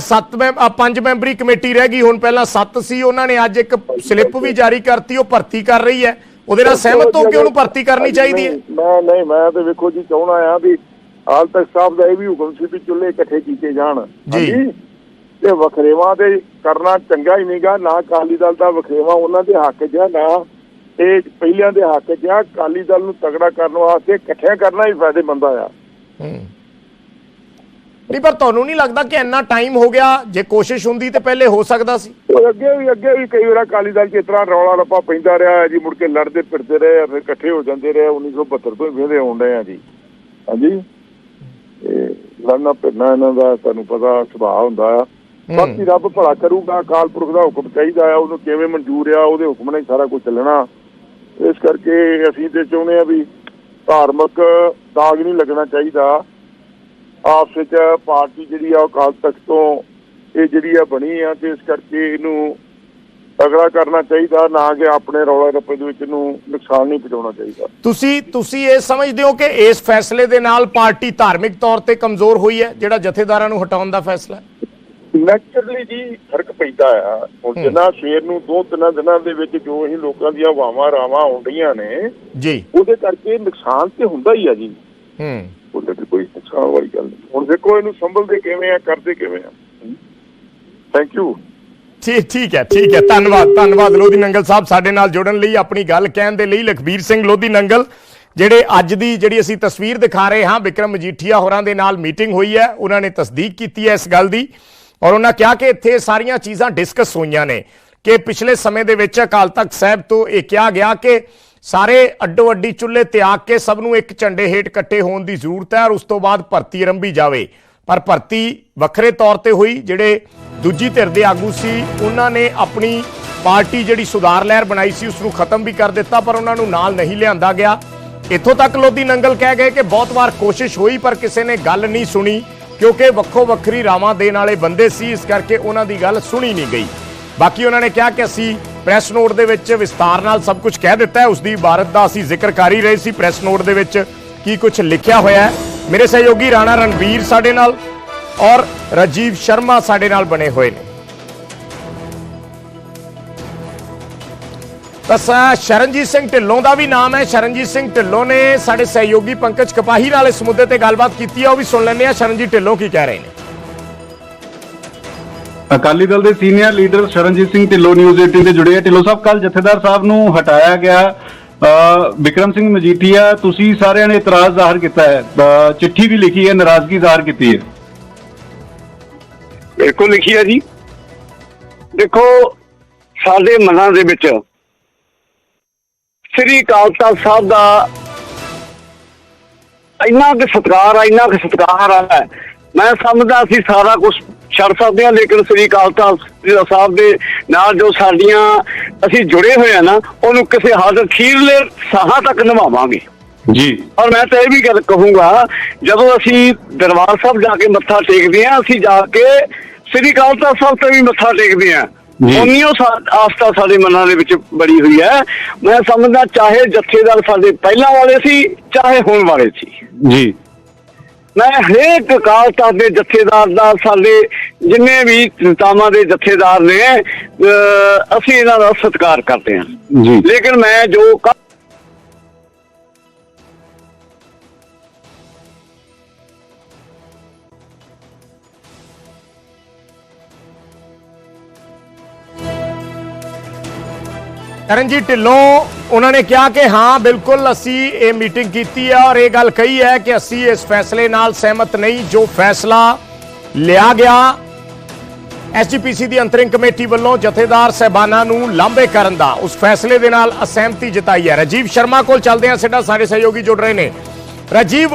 ਸੱਤ ਮੈਂ ਪੰਜ ਮੈਂਬਰੀ ਕਮੇਟੀ ਰਹਿ ਗਈ ਹੁਣ ਪਹਿਲਾਂ ਸੱਤ ਸੀ ਉਹਨਾਂ ਨੇ ਅੱਜ ਇੱਕ ਸਲਿੱਪ ਵੀ ਜਾਰੀ ਕਰਤੀ ਉਹ ਭਰਤੀ ਕਰ ਰਹੀ ਹੈ ਉਹਦੇ ਨਾਲ ਸਹਿਮਤ ਹੋ ਕਿ ਉਹਨੂੰ ਭਰਤੀ ਕਰਨੀ ਚਾਹੀਦੀ ਹੈ ਮੈਂ ਨਹੀਂ ਮੈਂ ਤੇ ਵੇਖੋ ਜੀ ਚਾਹਣਾ ਆ ਵੀ ਹਾਲ ਤੱਕ ਸਾਹਿਬ ਦਾ ਇਹ ਵੀ ਹੁਕਮ ਸੀ ਵੀ ਚੁੱਲ੍ਹੇ ਇਕੱਠੇ ਕੀਤੇ ਜਾਣ। ਹਾਂਜੀ? ਤੇ ਵਖਰੇਵਾਂ ਤੇ ਕਰਨਾ ਚੰਗਾ ਹੀ ਨਹੀਂਗਾ ਨਾ ਅਕਾਲੀ ਦਲ ਦਾ ਵਖਰੇਵਾ ਉਹਨਾਂ ਦੇ ਹੱਕ 'ਚ ਆ ਨਾ ਇਹ ਪਹਿਲਿਆਂ ਦੇ ਹੱਕ 'ਚ ਆ। ਅਕਾਲੀ ਦਲ ਨੂੰ ਤਗੜਾ ਕਰਨ ਵਾਸਤੇ ਇਕੱਠਿਆਂ ਕਰਨਾ ਹੀ ਫਾਇਦੇਮੰਦ ਆ। ਹੂੰ। ਨਹੀਂ ਪਰ ਤੁਹਾਨੂੰ ਨਹੀਂ ਲੱਗਦਾ ਕਿ ਇੰਨਾ ਟਾਈਮ ਹੋ ਗਿਆ? ਜੇ ਕੋਸ਼ਿਸ਼ ਹੁੰਦੀ ਤੇ ਪਹਿਲੇ ਹੋ ਸਕਦਾ ਸੀ। ਅੱਗੇ ਵੀ ਅੱਗੇ ਵੀ ਕਈ ਵਾਰ ਅਕਾਲੀ ਦਲ 'ਚ ਤਰ੍ਹਾਂ ਰੌਲਾ ਰੱਪਾ ਪੈਂਦਾ ਰਿਹਾ ਹੈ ਜੀ ਮੁੜ ਕੇ ਲੜਦੇ ਫਿਰਦੇ ਰਹੇ ਫਿਰ ਇਕੱਠੇ ਹੋ ਜਾਂਦੇ ਰਹੇ 1972 ਤੋਂ ਹੀ ਆਉਣ ਰਹੇ ਆ ਜੀ। ਹਾਂਜੀ? ਤੇ ਲੜਨਾ ਫਿਰਨਾ ਇਹਨਾਂ ਦਾ ਤੁਹਾਨੂੰ ਪਤਾ ਸੁਭਾਅ ਹੁੰਦਾ ਆ। ਬਾਕੀ ਰੱਬ ਭਲਾ ਕਰੂਗਾ ਅਕਾਲ ਪੁਰਖ ਦਾ ਹੁਕਮ ਚਾਹੀਦਾ ਆ ਉਹਨੂੰ ਕਿਵੇਂ ਮਨਜ਼ੂਰ ਆ ਉਹਦੇ ਹੁਕਮ ਨਾਲ ਹੀ ਸਾਰਾ ਕੁਝ ਚੱਲਣਾ। ਇਸ ਕਰਕੇ ਅਸੀਂ ਤੇ ਚਾਹੁੰਦੇ ਆ ਵੀ ਧਾਰਮਿਕ ਦਾਗ ਨਹੀਂ ਲੱਗਣਾ ਚਾਹੀਦਾ। ਆਪਸ ਵਿੱਚ ਪਾਰਟੀ ਜਿਹੜੀ ਆ ਉਹ ਅਕਾਲ ਤਖਤ ਤੋਂ ਇਹ ਜਿਹੜੀ ਆ ਬਣੀ ਆ ਤੇ ਇਸ ਕਰਕੇ ਇਹਨੂੰ ਤਗੜਾ ਕਰਨਾ ਚਾਹੀਦਾ ਨਾ ਕਿ ਆਪਣੇ ਰੌਲਾ ਰੱਪੇ ਦੇ ਵਿੱਚ ਇਹਨੂੰ ਨੁਕਸਾਨ ਨਹੀਂ ਪਹੁੰਚਾਉਣਾ ਚਾਹੀਦਾ। ਤੁਸੀਂ ਤੁਸੀਂ ਇਹ ਸਮਝਦੇ ਹੋ ਕਿ ਇਸ ਫੈਸਲੇ ਦੇ ਨਾਲ ਪਾਰਟੀ ਧਾਰਮਿਕ ਤੌਰ ਤੇ ਕਮਜ਼ੋਰ ਹੋਈ ਹੈ ਜਿਹੜਾ ਜਥੇਦਾਰਾਂ ਨੂੰ ਹਟਾਉਣ ਦਾ ਫੈਸਲਾ ਹੈ? ਨੈਚੁਰਲੀ ਜੀ ਫ਼ਰਕ ਪੈਂਦਾ ਆ। ਹੁਣ ਜਿੰਨਾ ਸ਼ੇਰ ਨੂੰ ਦੋ ਤਿੰਨ ਦਿਨਾਂ ਦੇ ਵਿੱਚ ਜੋ ਅਸੀਂ ਲੋਕਾਂ ਦੀਆਂ ਵਾਵਾਂ ਰਾਵਾਂ ਆਉਂਦੀਆਂ ਨੇ ਜੀ। ਉਹਦੇ ਕਰਕੇ ਨੁਕਸਾਨ ਤੇ ਹੁੰਦਾ ਹੀ ਆ ਜੀ। ਹੂੰ। ਉਹਦੇ ਤੇ ਕੋਈ ਨੁਕਸਾਨ ਵਾਲੀ ਗੱਲ ਨਹੀਂ। ਹੁਣ ਦੇਖੋ ਇਹਨੂੰ ਸੰਭਲਦੇ ਕਿਵੇਂ ਆ ਕਰਦੇ ਕਿਵੇਂ ਆ। ਥੈਂਕ ਯੂ ਠੀਕ ਠੀਕ ਹੈ ਠੀਕ ਹੈ। ਧੰਨਵਾਦ ਧੰਨਵਾਦ ਲੋਧੀ ਨੰਗਲ ਸਾਹਿਬ ਸਾਡੇ ਨਾਲ ਜੁੜਨ ਲਈ ਆਪਣੀ ਗੱਲ ਕਹਿਣ ਦੇ ਲਈ ਲਖਬੀਰ ਸਿੰਘ ਲੋਧੀ ਨੰਗਲ ਜਿਹੜੇ ਅੱਜ ਦੀ ਜਿਹੜੀ ਅਸੀਂ ਤਸਵੀਰ ਦਿਖਾ ਰਹੇ ਹਾਂ ਵਿਕਰਮ ਮਜੀਠੀਆ ਹੋਰਾਂ ਦੇ ਨਾਲ ਮੀਟਿੰਗ ਹੋਈ ਹੈ ਉਹਨਾਂ ਨੇ ਤਸਦੀਕ ਕੀਤੀ ਹੈ ਇਸ ਗੱਲ ਦੀ। ਔਰ ਉਹਨਾਂ ਕਿਹਾ ਕਿ ਇੱਥੇ ਸਾਰੀਆਂ ਚੀਜ਼ਾਂ ਡਿਸਕਸ ਹੋਈਆਂ ਨੇ ਕਿ ਪਿਛਲੇ ਸਮੇਂ ਦੇ ਵਿੱਚ ਅਕਾਲ ਤਖਤ ਸਾਹਿਬ ਤੋਂ ਇਹ ਕਿਹਾ ਗਿਆ ਕਿ ਸਾਰੇ ਅੱਡੋ ਅੱਡੀ ਚੁੱਲ੍ਹੇ ਤਿਆਗ ਕੇ ਸਭ ਨੂੰ ਇੱਕ ਝੰਡੇ ਹੇਠ ਇਕੱਠੇ ਹੋਣ ਦੀ ਜ਼ਰੂਰਤ ਹੈ ਔਰ ਉਸ ਤੋਂ ਬਾਅਦ ਭਰਤੀ ਆਰੰਭੀ ਜਾਵੇ। ਪਰ ਭਰਤੀ ਵੱਖਰੇ ਤੌਰ ਤੇ ਹੋਈ, ਜਿਹੜੇ ਦੂਜੀ ਧਿਰ ਦੇ ਆਗੂ ਸੀ, ਉਹਨਾਂ ਨੇ ਆਪਣੀ ਪਾਰਟੀ ਜਿਹੜੀ ਸੁਧਾਰ ਲਹਿਰ ਬਣਾਈ ਸੀ ਉਸ ਨੂੰ ਖਤਮ ਵੀ ਕਰ ਦਿੱਤਾ, ਪਰ ਉਹਨਾਂ ਨੂੰ ਨਾਲ ਨਹੀਂ ਲਿਆਂਦਾ ਗਿਆ। ਇੱਥੋਂ ਤੱਕ ਲੋਧੀ ਨੰਗਲ ਕਹਿ ਗਏ ਕਿ ਬਹੁਤ ਵਾਰ ਕੋਸ਼ਿਸ਼ ਹੋਈ, ਪਰ ਕਿਸੇ ਨੇ ਗੱਲ ਨਹੀਂ ਸੁਣੀ। ਕਿਉਂਕਿ ਵੱਖੋ ਵੱਖਰੀ ਰਾਵਾਂ ਦੇਣ ਵਾਲੇ ਬੰਦੇ ਸੀ, ਇਸ ਕਰਕੇ ਉਹਨਾਂ ਦੀ ਗੱਲ ਸੁਣੀ ਨਹੀਂ ਗਈ। ਬਾਕੀ ਉਹਨਾਂ ਨੇ ਕਿਹਾ ਕਿ ਅਸੀਂ ਪ੍ਰੈਸ ਨੋਟ ਦੇ ਵਿੱਚ ਵਿਸਤਾਰ ਨਾਲ ਸਭ ਕੁਝ ਕਹਿ ਦਿੱਤਾ ਹੈ। ਉਸ ਦੀ ਇਬਾਰਤ ਦਾ ਅਸੀਂ ਜ਼ਿਕਰ ਕਰ ਹੀ ਰਹੇ ਸੀ। ਪ੍ਰੈਸ ਨੋਟ ਦੇ ਵਿੱਚ ਕੀ ਕੁਝ ਲਿਖਿਆ ਹੋਇਆ ਹੈ। ਮੇਰੇ ਸਹਿਯੋਗੀ ਰਾਣਾ ਰਣਵੀਰ ਸਾਡੇ ਨਾਲ ਔਰ ਰਾਜੀਵ ਸ਼ਰਮਾ ਸਾਡੇ ਨਾਲ ਬਣੇ ਹੋਏ ਨੇ। ਤਾਂ ਸ- ਸ਼ਰਨਜੀਤ ਸਿੰਘ ਢਿੱਲੋਂ ਦਾ ਵੀ ਨਾਮ ਹੈ। ਸ਼ਰਨਜੀਤ ਸਿੰਘ ਢਿੱਲੋਂ ਨੇ ਸਾਡੇ ਸਹਿਯੋਗੀ ਪੰਕਜ ਕਪਾਹੀ ਨਾਲ ਇਸ ਮੁੱਦੇ ਤੇ ਗੱਲਬਾਤ ਕੀਤੀ ਹੈ ਉਹ ਵੀ ਸੁਣ ਲੈਂਦੇ ਆ। ਸ਼ਰਨਜੀਤ ਢਿੱਲੋਂ ਕੀ ਕਹਿ ਰਹੇ ਨੇ? ਅਕਾਲੀ ਦਲ ਦੇ senior leader Sharanjit Singh Dhillon news 18 ਤੇ ਜੁੜੇ ਆ। ਢਿੱਲੋਂ ਸਾਹਿਬ ਕੱਲ ਜਥੇਦਾਰ ਸਾਹਿਬ ਨੂੰ ਹਟਾਇਆ ਗਿਆ ਵਿਕਰਮ ਸਿੰਘ ਮਜੀਠੀਆ ਤੁਸੀਂ ਸਾਰਿਆਂ ਨੇ ਇਤਰਾਜ਼ ਜ਼ਾਹਰ ਕੀਤਾ ਹੈ। ਚਿੱਠੀ ਵੀ ਲਿਖੀ ਹੈ ਨਾਰਾਜ਼ਗੀ ਜ਼ਾਹਰ ਕੀਤੀ ਹੈ। ਬਿਲਕੁਲ ਲਿਖੀ ਹੈ ਜੀ। ਦੇਖੋ ਸਾਡੇ ਮਨਾਂ ਦੇ ਵਿੱਚ ਸ੍ਰੀ ਅਕਾਲ ਤਖਤ ਸਾਹਿਬ ਦਾ ਇੰਨਾ ਕਿ ਸਤਿਕਾਰ ਆ ਇੰਨਾ ਕਿ ਸਤਿਕਾਰ ਆ। ਮੈਂ ਸਮਝਦਾ ਅਸੀਂ ਸਾਰਾ ਕੁਝ ਛੱਡ ਸਕਦੇ ਹਾਂ ਲੇਕਿਨ ਸ੍ਰੀ ਅਕਾਲ ਤਖਤ ਸਾਹਿਬ ਦੇ ਨਾਲ ਜੋ ਸਾਡੀਆਂ ਅਸੀਂ ਜੁੜੇ ਹੋਏ ਆ ਨਾ ਉਹਨੂੰ ਕਿਸੇ ਹੱਦ ਅਖੀਰਲੇ ਸਾਹਾਂ ਤੱਕ ਨਿਭਾਵਾਂਗੇ। ਜੀ। ਔਰ ਮੈਂ ਤਾਂ ਇਹ ਵੀ ਗੱਲ ਕਹੂੰਗਾ ਜਦੋਂ ਅਸੀਂ ਦਰਬਾਰ ਸਾਹਿਬ ਜਾ ਕੇ ਮੱਥਾ ਟੇਕਦੇ ਹਾਂ ਅਸੀਂ ਜਾ ਕੇ ਸ੍ਰੀ ਅਕਾਲ ਤਖਤ ਸਾਹਿਬ ਤੇ ਵੀ ਮੱਥਾ ਟੇਕਦੇ ਹਾਂ ਜੀ। ਉਨੀਓ ਸਾ- ਆਸਥਾ ਸਾਡੇ ਮਨਾਂ ਦੇ ਵਿੱਚ ਬੜੀ ਹੋਈ ਹੈ। ਮੈਂ ਸਮਝਦਾ ਚਾਹੇ ਜਥੇਦਾਰ ਸਾਡੇ ਪਹਿਲਾਂ ਵਾਲੇ ਸੀ ਚਾਹੇ ਹੁਣ ਵਾਲੇ ਸੀ। ਜੀ। ਮੈਂ ਹਰੇਕ ਅਕਾਲ ਤਖਤ ਦੇ ਜਥੇਦਾਰ ਦਾ ਸਾਡੇ ਜਿੰਨੇ ਵੀ ਤਾਮਾਂ ਦੇ ਜਥੇਦਾਰ ਨੇ ਅਸੀਂ ਇਹਨਾਂ ਦਾ ਸਤਿਕਾਰ ਕਰਦੇ ਹਾਂ। ਜੀ। ਲੇਕਿਨ ਮੈਂ ਜੋ ਕ- ਢਿੱਲੋਂ, ਉਹਨਾਂ ਨੇ ਕਿਹਾ ਕਿ ਹਾਂ, ਬਿਲਕੁਲ ਅਸੀਂ ਇਹ ਮੀਟਿੰਗ ਕੀਤੀ ਹੈ ਔਰ ਇਹ ਗੱਲ ਕਹੀ ਹੈ ਕਿ ਅਸੀਂ ਇਸ ਫੈਸਲੇ ਨਾਲ ਸਹਿਮਤ ਨਹੀਂ, ਜੋ ਫੈਸਲਾ ਲਿਆ ਗਿਆ, ਐਸਜੀਪੀਸੀ ਦੀ ਅੰਤਰਿੰਗ ਕਮੇਟੀ ਵੱਲੋਂ ਜਥੇਦਾਰ ਸਹਿਬਾਨਾਂ ਨੂੰ ਲਾਂਭੇ ਕਰਨ ਦਾ, ਉਸ ਫੈਸਲੇ ਦੇ ਨਾਲ ਅਸਹਿਮਤੀ ਜਤਾਈ ਹੈ। ਰਾਜੀਵ ਸ਼ਰਮਾ ਕੋਲ ਚੱਲਦੇ ਹਾਂ ਸਾਡਾ ਸਾਰੇ ਸਹਿਯੋਗੀ ਜੁੜ ਰਹੇ ਨੇ। ਰਾਜੀਵ,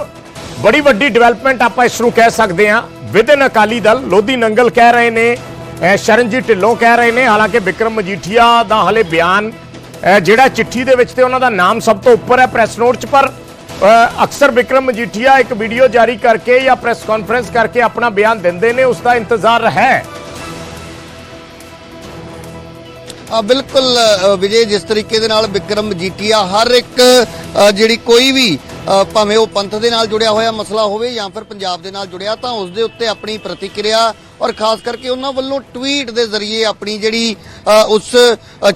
ਬੜੀ ਵੱਡੀ ਡਿਵੈਲਪਮੈਂਟ ਆਪਾਂ ਇਸ ਨੂੰ ਕਹਿ ਸਕਦੇ ਹਾਂ। ਵਿਦਨ ਅਕਾਲੀ ਦਲ, ਲੋਧੀ ਨੰਗਲ ਕਹਿ ਰਹੇ ਨੇ ਸ਼ਰਨਜੀਤ ਢਿੱਲੋਂ ਕਹਿ ਰਹੇ ਨੇ, ਹਾਲਾਂਕਿ ਵਿਕਰਮ ਮਜੀਠੀਆ ਦਾ ਹਲੇ ਬਿਆਨ ਜਿਹੜਾ ਚਿੱਠੀ ਦੇ ਵਿੱਚ ਤੇ ਉਹਨਾਂ ਦਾ ਨਾਮ ਸਭ ਤੋਂ ਉੱਪਰ ਹੈ ਪ੍ਰੈਸ ਨੋਟ 'ਚ, ਪਰ ਅਕਸਰ ਵਿਕਰਮ ਮਜੀਠੀਆ ਇੱਕ ਵੀਡੀਓ ਜਾਰੀ ਕਰਕੇ ਜਾਂ ਪ੍ਰੈਸ ਕਾਨਫਰੰਸ ਕਰਕੇ ਆਪਣਾ ਬਿਆਨ ਦਿੰਦੇ ਨੇ, ਉਸ ਦਾ ਇੰਤਜ਼ਾਰ ਹੈ। ਆ, ਬਿਲਕੁਲ ਵਿਜੇ, ਜਿਸ ਤਰੀਕੇ ਦੇ ਨਾਲ ਵਿਕਰਮ ਮਜੀਠੀਆ ਹਰ ਇੱਕ ਜਿਹੜੀ ਕੋਈ ਵੀ ਭਾਵੇਂ ਉਹ ਪੰਥ ਦੇ ਨਾਲ ਜੁੜਿਆ ਹੋਇਆ ਮਸਲਾ ਹੋਵੇ ਜਾਂ ਫਿਰ ਪੰਜਾਬ ਦੇ ਨਾਲ ਜੁੜਿਆ, ਤਾਂ ਉਸ ਦੇ ਉੱਤੇ ਆਪਣੀ ਪ੍ਰਤੀਕਿਰਿਆ ਔਰ ਖਾਸ ਕਰਕੇ ਉਹਨਾਂ ਵੱਲੋਂ ਟਵੀਟ ਦੇ ਜ਼ਰੀਏ ਆਪਣੀ ਜਿਹੜੀ ਉਸ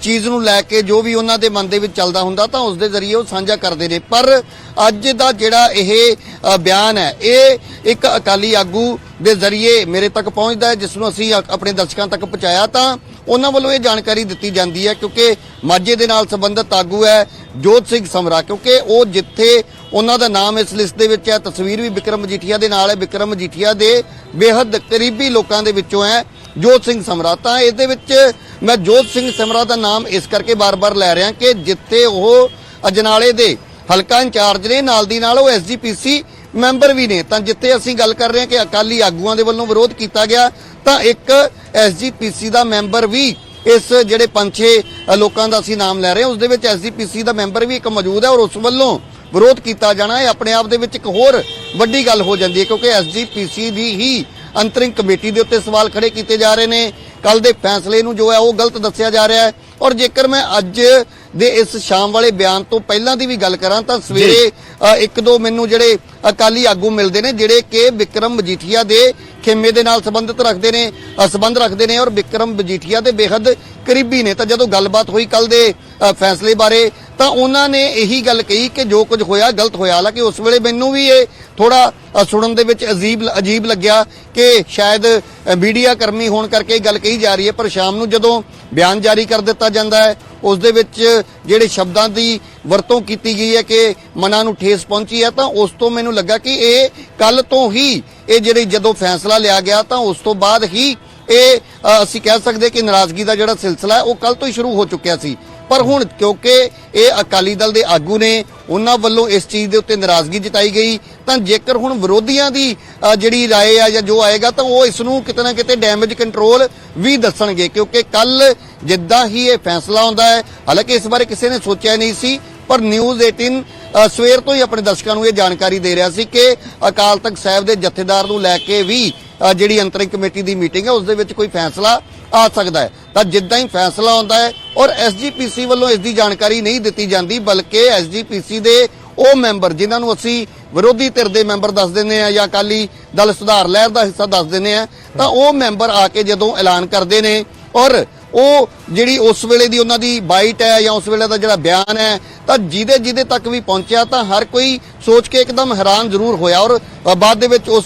ਚੀਜ਼ ਨੂੰ ਲੈ ਕੇ ਜੋ ਵੀ ਉਹਨਾਂ ਦੇ ਮਨ ਦੇ ਵਿੱਚ ਚੱਲਦਾ ਹੁੰਦਾ, ਤਾਂ ਉਸ ਦੇ ਜ਼ਰੀਏ ਉਹ ਸਾਂਝਾ ਕਰਦੇ ਨੇ। ਪਰ ਅੱਜ ਦਾ ਜਿਹੜਾ ਇਹ ਬਿਆਨ ਹੈ, ਇਹ ਇੱਕ ਅਕਾਲੀ ਆਗੂ ਦੇ ਜ਼ਰੀਏ ਮੇਰੇ ਤੱਕ ਪਹੁੰਚਦਾ ਹੈ ਜਿਸ ਨੂੰ ਅਸੀਂ ਆਪਣੇ ਦਰਸ਼ਕਾਂ ਤੱਕ ਪਹੁੰਚਾਇਆ, ਤਾਂ ਉਹਨਾਂ ਵੱਲੋਂ ਇਹ ਜਾਣਕਾਰੀ ਦਿੱਤੀ ਜਾਂਦੀ ਹੈ, ਕਿਉਂਕਿ ਮਾਝੇ ਦੇ ਨਾਲ ਸੰਬੰਧਿਤ ਆਗੂ ਹੈ ਜੋਤ ਸਿੰਘ ਸਮਰਾ, ਕਿਉਂਕਿ ਉਹ ਜਿੱਥੇ ਉਹਨਾਂ ਦਾ ਨਾਮ ਇਸ ਲਿਸਟ ਦੇ ਵਿੱਚ ਹੈ। ਤਸਵੀਰ ਵੀ ਵਿਕਰਮ ਮਜੀਠੀਆ ਦੇ ਨਾਲ ਹੈ। ਵਿਕਰਮ ਮਜੀਠੀਆ ਦੇ ਬੇਹੱਦ ਕਰੀਬੀ ਲੋਕਾਂ ਦੇ ਵਿੱਚੋਂ ਹੈ। ਜੋਤ ਸਿੰਘ ਸਮਰਾ ਤਾਂ ਇਸ ਦੇ ਵਿੱਚ ਮੈਂ ਜੋਤ ਸਿੰਘ ਸਮਰਾ ਦਾ ਨਾਮ ਇਸ ਕਰਕੇ ਬਾਰ-ਬਾਰ ਲੈ ਰਿਹਾ ਕਿ ਜਿੱਥੇ ਉਹ ਅਜਨਾਲੇ ਦੇ ਹਲਕਾ ਇੰਚਾਰਜ ਨੇ, ਨਾਲ ਦੀ ਨਾਲ ਉਹ ਐਸਜੀਪੀਸੀ ਮੈਂਬਰ ਵੀ ਨੇ। ਤਾਂ ਜਿੱਥੇ ਅਸੀਂ ਗੱਲ ਕਰ ਰਹੇ ਹਾਂ ਕਿ ਅਕਾਲੀ ਆਗੂਆਂ ਦੇ ਵੱਲੋਂ ਵਿਰੋਧ ਕੀਤਾ ਗਿਆ, ਤਾਂ ਇੱਕ ਐਸਜੀਪੀਸੀ ਦਾ ਮੈਂਬਰ ਵੀ ਇਸ ਜਿਹੜੇ ਪੰਜ ਛੇ ਲੋਕਾਂ ਦਾ ਅਸੀਂ ਨਾਮ ਲੈ ਰਹੇ ਹਾਂ। ਉਸ ਦੇ ਵਿੱਚ ਐਸਜੀਪੀਸੀ ਦਾ ਮੈਂਬਰ ਵੀ ਇੱਕ ਮੌਜੂਦ ਹੈ ਔਰ ਉਸ ਵੱਲੋਂ ਵਿਰੋਧ ਕੀਤਾ ਜਾਣਾ ਇਹ ਆਪਣੇ ਆਪ ਦੇ ਵਿੱਚ ਇੱਕ ਹੋਰ ਵੱਡੀ ਗੱਲ ਹੋ ਜਾਂਦੀ ਹੈ ਕਿਉਂਕਿ ਐਸਜੀਪੀਸੀ ਦੀ ਹੀ ਅੰਤਰਿਮ ਕਮੇਟੀ ਦੇ ਉੱਤੇ ਸਵਾਲ ਖੜੇ ਕੀਤੇ ਜਾ ਰਹੇ ਨੇ। ਕੱਲ ਦੇ ਫੈਸਲੇ ਨੂੰ ਜੋ ਹੈ ਉਹ ਗਲਤ ਦੱਸਿਆ ਜਾ ਰਿਹਾ ਹੈ। ਔਰ ਜੇਕਰ ਮੈਂ ਅੱਜ ਦੇ ਇਸ ਸ਼ਾਮ ਵਾਲੇ ਬਿਆਨ ਤੋਂ ਪਹਿਲਾਂ ਦੀ ਵੀ ਗੱਲ ਕਰਾਂ ਤਾਂ ਸਵੇਰੇ ਇੱਕ ਦੋ ਮੈਨੂੰ ਜਿਹੜੇ ਅਕਾਲੀ ਆਗੂ ਮਿਲਦੇ ਨੇ ਜਿਹੜੇ ਕਿ ਵਿਕਰਮ ਮਜੀਠੀਆ ਦੇ ਖੇਮੇ ਦੇ ਨਾਲ ਸੰਬੰਧਿਤ ਰੱਖਦੇ ਨੇ ਸੰਬੰਧ ਰੱਖਦੇ ਨੇ ਔਰ ਵਿਕਰਮ ਮਜੀਠੀਆ ਦੇ ਬੇਹੱਦ ਕਰੀਬੀ ਨੇ। ਤਾਂ ਜਦੋਂ ਗੱਲਬਾਤ ਹੋਈ ਕੱਲ ਦੇ ਫੈਸਲੇ ਬਾਰੇ ਤਾਂ ਉਹਨਾਂ ਨੇ ਇਹੀ ਗੱਲ ਕਹੀ ਕਿ ਜੋ ਕੁਝ ਹੋਇਆ ਗਲਤ ਹੋਇਆ। ਹਾਲਾਂਕਿ ਉਸ ਵੇਲੇ ਮੈਨੂੰ ਵੀ ਇਹ ਥੋੜਾ ਸੁਣਨ ਦੇ ਵਿੱਚ ਅਜੀਬ ਅਜੀਬ ਲੱਗਿਆ ਕਿ ਸ਼ਾਇਦ ਮੀਡੀਆ ਕਰਮੀ ਹੋਣ ਕਰਕੇ ਇਹ ਗੱਲ ਕਹੀ ਜਾ ਰਹੀ ਹੈ, ਪਰ ਸ਼ਾਮ ਨੂੰ ਜਦੋਂ ਬਿਆਨ ਜਾਰੀ ਕਰ ਦਿੱਤਾ ਜਾਂਦਾ ਹੈ, ਉਸ ਦੇ ਵਿੱਚ ਜਿਹੜੇ ਸ਼ਬਦਾਂ ਦੀ ਵਰਤੋਂ ਕੀਤੀ ਗਈ ਹੈ ਕਿ ਮਨਾਂ ਨੂੰ ਠੇਸ ਪਹੁੰਚੀ ਹੈ, ਤਾਂ ਉਸ ਤੋਂ ਮੈਨੂੰ ਲੱਗਾ ਕਿ ਇਹ ਕੱਲ ਤੋਂ ਹੀ ਇਹ ਜਿਹੜੀ ਜਦੋਂ ਫੈਸਲਾ ਲਿਆ ਗਿਆ, ਤਾਂ ਉਸ ਤੋਂ ਬਾਅਦ ਹੀ ਇਹ ਅਸੀਂ ਕਹਿ ਸਕਦੇ ਕਿ ਨਾਰਾਜ਼ਗੀ ਦਾ ਜਿਹੜਾ ਸਿਲਸਿਲਾ ਹੈ, ਉਹ ਕੱਲ ਤੋਂ ਹੀ ਸ਼ੁਰੂ ਹੋ ਚੁੱਕਿਆ ਸੀ। ਪਰ ਹੁਣ ਕਿਉਂਕਿ ਇਹ ਅਕਾਲੀ ਦਲ ਦੇ ਆਗੂ ਨੇ ਉਹਨਾਂ ਵੱਲੋਂ ਇਸ ਚੀਜ਼ ਦੇ ਉੱਤੇ ਨਾਰਾਜ਼ਗੀ ਜਤਾਈ ਗਈ ਤਾਂ ਜੇਕਰ ਹੁਣ ਵਿਰੋਧੀਆਂ ਦੀ ਅ, ਜਿਹੜੀ رائے ਆ ਜਾਂ ਜੋ ਆਏਗਾ ਤਾਂ ਉਹ ਇਸ ਨੂੰ ਕਿਤੇ ਨਾ ਕਿਤੇ ਡੈਮੇਜ ਕੰਟਰੋਲ ਵੀ ਦੱਸਣਗੇ ਕਿਉਂਕਿ ਕੱਲ ਜਿੱਦਾਂ ਹੀ ਇਹ ਫੈਸਲਾ ਹੁੰਦਾ ਹੈ ਹਾਲਾਂਕਿ ਇਸ ਬਾਰੇ ਕਿਸੇ ਨੇ ਸੋਚਿਆ ਨਹੀਂ ਸੀ ਪਰ ਨਿਊਜ਼ 18 ਅ, ਸਵੇਰ ਤੋਂ ਹੀ ਆਪਣੇ ਦਰਸ਼ਕਾਂ ਨੂੰ ਇਹ ਜਾਣਕਾਰੀ ਦੇ ਰਿਹਾ ਸੀ ਕਿ ਅਕਾਲ ਤਖਤ ਸਾਹਿਬ ਦੇ ਜਥੇਦਾਰ ਨੂੰ ਲੈ ਕੇ ਵੀ ਅ, ਜਿਹੜੀ ਅੰਤਰਿਮ ਕਮੇਟੀ ਦੀ ਮੀਟਿੰਗ ਹੈ ਉਸ ਦੇ ਵਿੱਚ ਕੋਈ ਫੈਸਲਾ ਆ ਸਕਦਾ ਹੈ ਤਾਂ ਜਿੱਦਾਂ ਹੀ ਫੈਸਲਾ ਆਉਂਦਾ ਹੈ ਔਰ ਐਸਜੀਪੀਸੀ ਵੱਲੋਂ ਇਸ ਦੀ ਜਾਣਕਾਰੀ ਨਹੀਂ ਦਿੱਤੀ ਜਾਂਦੀ, ਬਲਕਿ ਐਸਜੀਪੀਸੀ ਦੇ ਉਹ ਮੈਂਬਰ ਜਿਨ੍ਹਾਂ ਨੂੰ ਅਸੀਂ ਵਿਰੋਧੀ ਧਿਰ ਦੇ ਮੈਂਬਰ ਦੱਸ ਦਿੰਦੇ ਆ ਜਾਂ ਅਕਾਲੀ ਦਲ ਸੁਧਾਰ ਲਹਿਰ ਦਾ ਹਿੱਸਾ ਦੱਸ ਦਿੰਦੇ ਆ ਤਾਂ ਉਹ ਮੈਂਬਰ ਆ ਕੇ ਜਦੋਂ ਐਲਾਨ ਕਰਦੇ ਨੇ ਔਰ ਉਹ ਜਿਹੜੀ ਉਸ ਵੇਲੇ ਦੀ ਉਹਨਾਂ ਦੀ ਬਾਈਟ ਹੈ ਜਾਂ ਉਸ ਵੇਲੇ ਦਾ ਜਿਹੜਾ ਬਿਆਨ ਹੈ, ਤਾਂ ਜਿਹਦੇ ਜਿਹਦੇ ਤੱਕ ਵੀ ਪਹੁੰਚਿਆ ਤਾਂ ਹਰ ਕੋਈ ਸੋਚ ਕੇ ਇੱਕਦਮ ਹੈਰਾਨ ਜ਼ਰੂਰ ਹੋਇਆ ਔਰ ਬਾਅਦ ਦੇ ਵਿੱਚ ਉਸ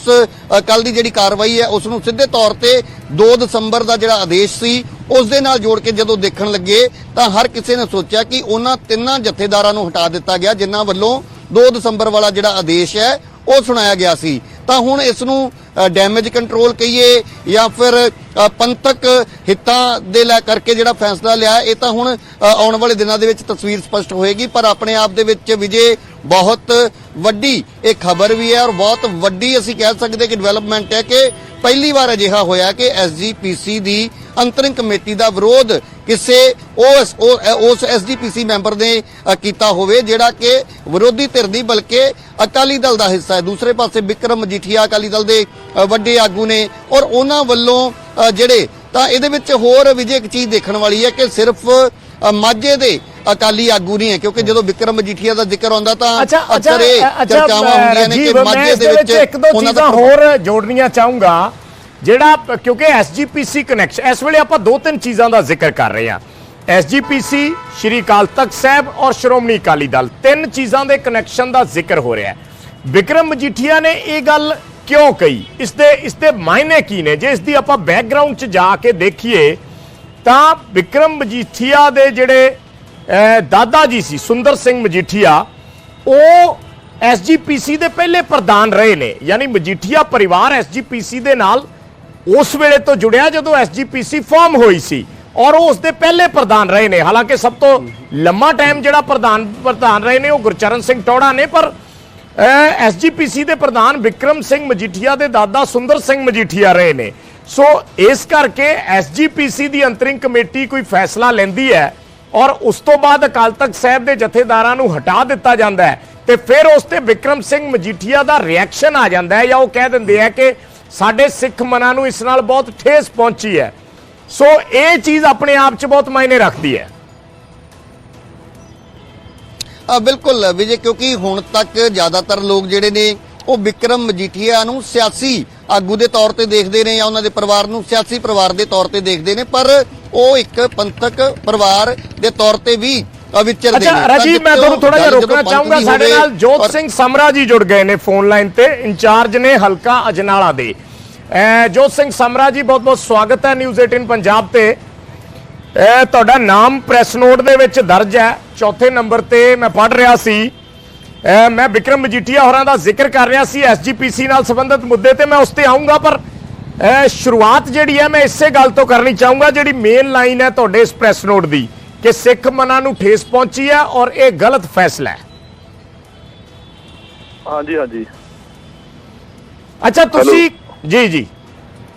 ਕੱਲ ਦੀ ਜਿਹੜੀ ਕਾਰਵਾਈ ਹੈ, ਉਸ ਨੂੰ ਸਿੱਧੇ ਤੌਰ ਤੇ 2 ਦਸੰਬਰ ਦਾ ਜਿਹੜਾ ਆਦੇਸ਼ ਸੀ, ਉਸ ਦੇ ਨਾਲ ਜੋੜ ਕੇ ਜਦੋਂ ਦੇਖਣ ਲੱਗੇ, ਤਾਂ ਹਰ ਕਿਸੇ ਨੇ ਸੋਚਿਆ ਕਿ ਉਹਨਾਂ ਤਿੰਨਾਂ ਜਥੇਦਾਰਾਂ ਨੂੰ ਹਟਾ ਦਿੱਤਾ ਗਿਆ, ਜਿਨ੍ਹਾਂ ਵੱਲੋਂ 2 ਦਸੰਬਰ ਵਾਲਾ ਜਿਹੜਾ ਆਦੇਸ਼ ਹੈ, ਉਹ ਸੁਣਾਇਆ ਗਿਆ ਸੀ। ਤਾਂ ਹੁਣ ਇਸ ਨੂੰ ਡੈਮੇਜ ਕੰਟਰੋਲ ਕਹੀਏ ਜਾਂ ਫਿਰ ਅ, ਪੰਥਕ ਹਿੱਤਾਂ ਦੇ ਲੈ ਕਰਕੇ ਜਿਹੜਾ ਫੈਸਲਾ ਲਿਆ ਇਹ ਤਾਂ ਹੁਣ ਆਉਣ ਵਾਲੇ ਦਿਨਾਂ ਦੇ ਵਿੱਚ ਤਸਵੀਰ ਸਪਸ਼ਟ ਹੋਏਗੀ ਪਰ ਆਪਣੇ ਆਪ ਦੇ ਵਿੱਚ ਵਿਜੇ ਬਹੁਤ ਵੱਡੀ ਇਹ ਖਬਰ ਵੀ ਹੈ ਔਰ ਬਹੁਤ ਵੱਡੀ ਅਸੀਂ ਕਹਿ ਸਕਦੇ ਕਿ ਡਿਵੈਲਪਮੈਂਟ ਹੈ ਕਿ ਪਹਿਲੀ ਵਾਰ ਅਜਿਹਾ ਹੋਇਆ ਕਿ ਐਸਜੀਪੀਸੀ ਦੀ ਅੰਤਰਿਮ ਕਮੇਟੀ ਦਾ ਵਿਰੋਧ ਕਿਸੇ ਉਸ ਉਸ ਐਸਜੀਪੀਸੀ ਮੈਂਬਰ ਨੇ ਕੀਤਾ ਹੋਵੇ ਜਿਹੜਾ ਕਿ ਵਿਰੋਧੀ ਧਿਰ ਦੀ ਬਲਕਿ ਅਕਾਲੀ ਦਲ ਦਾ ਹਿੱਸਾ ਹੈ। ਦੂਸਰੇ ਪਾਸੇ ਵਿਕਰਮ ਮਜੀਠੀਆ ਅਕਾਲੀ ਦਲ ਦੇ ਵੱਡੇ ਆਗੂ ਨੇ ਔਰ ਉਹਨਾਂ ਵੱਲੋਂ ਜਿਹੜੇ ਤਾਂ ਇਹਦੇ ਵਿੱਚ ਹੋਰ ਵਿਜੇ ਇੱਕ ਚੀਜ਼ ਦੇਖਣ ਵਾਲੀ ਹੈ ਕਿ ਸਿਰਫ ਮਾਝੇ ਦੇ ਅਕਾਲੀ ਆਗੂ ਨਹੀਂ ਹੈ ਕਿਉਂਕਿ ਜਦੋਂ ਵਿਕਰਮ ਮਜੀਠੀਆ ਦਾ ਜ਼ਿਕਰ ਆਉਂਦਾ ਤਾਂ ਅਕਸਰ ਇਹ ਚਰਚਾਵਾਂ ਹੁੰਦੀਆਂ ਨੇ ਕਿ ਮਾਝੇ ਦੇ ਵਿੱਚ ਇੱਕ ਦੋ ਉਹਨਾਂ ਦਾ ਚੀਜ਼ਾਂ ਹੋਰ ਜੋੜਨੀਆਂ ਚਾਹੂੰਗਾ। ਜਿਹੜਾ ਕਿਉਂਕਿ ਐਸਜੀਪੀਸੀ ਕਨੈਕਸ਼ਨ ਇਸ ਵੇਲੇ ਆਪਾਂ ਦੋ ਤਿੰਨ ਚੀਜ਼ਾਂ ਦਾ ਜ਼ਿਕਰ ਕਰ ਰਹੇ ਹਾਂ। ਐਸਜੀਪੀਸੀ ਸ਼੍ਰੀ ਅਕਾਲ ਤਖਤ ਸਾਹਿਬ ਔਰ ਸ਼੍ਰੋਮਣੀ ਅਕਾਲੀ ਦਲ, ਤਿੰਨ ਚੀਜ਼ਾਂ ਦੇ ਕਨੈਕਸ਼ਨ ਦਾ ਜ਼ਿਕਰ ਹੋ ਰਿਹਾ ਹੈ। ਵਿਕਰਮ ਮਜੀਠੀਆ ਨੇ ਇਹ ਗੱਲ ਕਿਉਂ ਕਹੀ? ਇਸ ਦੇ ਇਸ ਦੇ ਮਾਇਨੇ ਕੀ ਨੇ? ਜੇ ਇਸ ਦੀ ਆਪਾਂ ਬੈਕਗ੍ਰਾਉਂਡ 'ਚ ਜਾ ਕੇ ਦੇਖੀਏ, ਤਾਂ ਵਿਕਰਮ ਮਜੀਠੀਆ ਦੇ ਜਿਹੜੇ ਦਾਦਾ ਜੀ ਸੀ, ਸੁੰਦਰ ਸਿੰਘ ਮਜੀਠੀਆ, ਉਹ ਐਸਜੀਪੀਸੀ ਦੇ ਪਹਿਲੇ ਪ੍ਰਧਾਨ ਰਹੇ ਨੇ। ਯਾਨੀ ਮਜੀਠੀਆ ਪਰਿਵਾਰ ਐਸਜੀਪੀਸੀ ਦੇ ਨਾਲ ਉਸ ਵੇਲੇ ਤੋਂ ਜੁੜਿਆ ਜਦੋਂ ਐਸਜੀਪੀਸੀ ਫਾਰਮ ਹੋਈ ਸੀ ਔਰ ਉਹ ਉਸ ਦੇ ਪਹਿਲੇ ਪ੍ਰਧਾਨ ਰਹੇ ਨੇ। ਹਾਲਾਂਕਿ ਸਭ ਤੋਂ ਲੰਮਾ ਟਾਈਮ ਜਿਹੜਾ ਪ੍ਰਧਾਨ ਪ੍ਰਧਾਨ ਰਹੇ ਨੇ ਉਹ ਗੁਰਚਰਨ ਸਿੰਘ ਟੋੜਾ ਨੇ, ਪਰ ਐਸਜੀਪੀਸੀ ਦੇ ਪ੍ਰਧਾਨ ਵਿਕਰਮ ਸਿੰਘ ਮਜੀਠੀਆ ਦੇ ਦਾਦਾ ਸੁੰਦਰ ਸਿੰਘ ਮਜੀਠੀਆ ਰਹੇ ਨੇ। ਸੋ ਇਸ ਕਰਕੇ ਐਸਜੀਪੀਸੀ ਦੀ ਅੰਤਰਿੰਗ ਕਮੇਟੀ ਕੋਈ ਫੈਸਲਾ ਲੈਂਦੀ ਹੈ ਔਰ ਉਸ ਤੋਂ ਬਾਅਦ ਅਕਾਲ ਤਖਤ ਸਾਹਿਬ ਦੇ ਜਥੇਦਾਰਾਂ ਨੂੰ ਹਟਾ ਦਿੱਤਾ ਜਾਂਦਾ ਹੈ ਤੇ ਫਿਰ ਉਸ ਤੇ ਵਿਕਰਮ ਸਿੰਘ ਮਜੀਠੀਆ ਦਾ ਰਿਐਕਸ਼ਨ ਆ ਜਾਂਦਾ ਹੈ ਜਾਂ ਉਹ ਕਹਿ ਦਿੰਦੇ ਆ ਕਿ ਸਾਡੇ ਸਿੱਖ ਮਨਾਂ ਨੂੰ ਇਸ ਨਾਲ ਬਹੁਤ ਠੇਸ ਪਹੁੰਚੀ ਹੈ। ਸੋ ਇਹ ਚੀਜ਼ ਆਪਣੇ ਆਪ 'ਚ ਬਹੁਤ ਮਾਇਨੇ ਰੱਖਦੀ ਹੈ। ਆ ਬਿਲਕੁਲ ਵਿਜੇ, ਕਿਉਂਕਿ ਹੁਣ ਤੱਕ ਜ਼ਿਆਦਾਤਰ ਲੋਕ ਜਿਹੜੇ ਨੇ, ਉਹ ਵਿਕਰਮ ਮਜੀਠੀਆ ਨੂੰ ਸਿਆਸੀ ਆਗੂ ਦੇ ਤੌਰ ਤੇ ਦੇਖਦੇ ਨੇ ਜਾਂ ਉਹਨਾਂ ਦੇ ਪਰਿਵਾਰ ਨੂੰ ਸਿਆਸੀ ਪਰਿਵਾਰ ਦੇ ਤੌਰ ਤੇ ਦੇਖਦੇ ਨੇ, ਪਰ ਉਹ ਇੱਕ ਪੰਥਕ ਪਰਿਵਾਰ ਦੇ ਤੌਰ ਤੇ ਵੀ ਅ, ਵਿਚਰਦੇ ਅੱਛਾ ਰਾਜੀਵ ਮੈਂ ਤੁਹਾਨੂੰ ਥੋੜਾ ਜਿਹਾ ਰੋਕਣਾ ਚਾਹੂੰਗਾ ਦੀ ਸਾਡੇ ਨਾਲ ਜੋਤ ਸਿੰਘ ਸਮਰਾ ਜੀ ਜੁੜ ਗਏ ਨੇ ਫੋਨ ਲਾਈਨ ਤੇ। ਇੰਚਾਰਜ ਨੇ ਹਲਕਾ ਅਜਨਾਲਾ ਦੇ। ਜੋਤ ਸਿੰਘ ਸਮਰਾ ਜੀ ਬਹੁਤ ਬਹੁਤ ਸਵਾਗਤ ਹੈ ਨਿਊਜ਼ 18 ਪੰਜਾਬ ਤੇ। ਇਹ ਤੁਹਾਡਾ ਨਾਮ ਪ੍ਰੈਸ ਨੋਟ ਦੇ ਵਿੱਚ ਦਰਜ ਹੈ। ਚੌਥੇ ਨੰਬਰ ਤੇ ਮੈਂ ਪੜ੍ਹ ਰਿਹਾ ਸੀ। ਮੈਂ ਵਿਕਰਮ ਮਜੀਠੀਆ ਹੋਰਾਂ ਦਾ ਜ਼ਿਕਰ ਕਰ ਰਿਹਾ ਸੀ ਐਸਜੀਪੀਸੀ ਨਾਲ ਸੰਬੰਧਿਤ ਮੁੱਦੇ ਤੇ। ਮੈਂ ਉਸ ਤੇ ਆਉਂਗਾ ਪਰ ਸ਼ੁਰੂਆਤ ਜਿਹੜੀ ਹੈ ਮੈਂ ਇਸੇ ਗੱਲ ਤੋਂ ਕਰਨੀ ਚਾਹੂੰਗਾ ਜਿਹੜੀ ਮੇਨ ਲਾਈਨ ਹੈ ਤੁਹਾਡੇ ਇਸ ਪ੍ਰੈਸ ਨੋਟ ਦੀ। ਕਿ ਸਿੱਖ ਮਨਾਂ ਨੂੰ ਠੇਸ ਪਹੁੰਚੀ ਹੈ ਔਰ ਇਹ ਗਲਤ ਫੈਸਲਾ ਹੈ। ਹਾਂਜੀ ਹਾਂਜੀ। ਅੱਛਾ ਤੁਸੀਂ ਜੀ ਜੀ।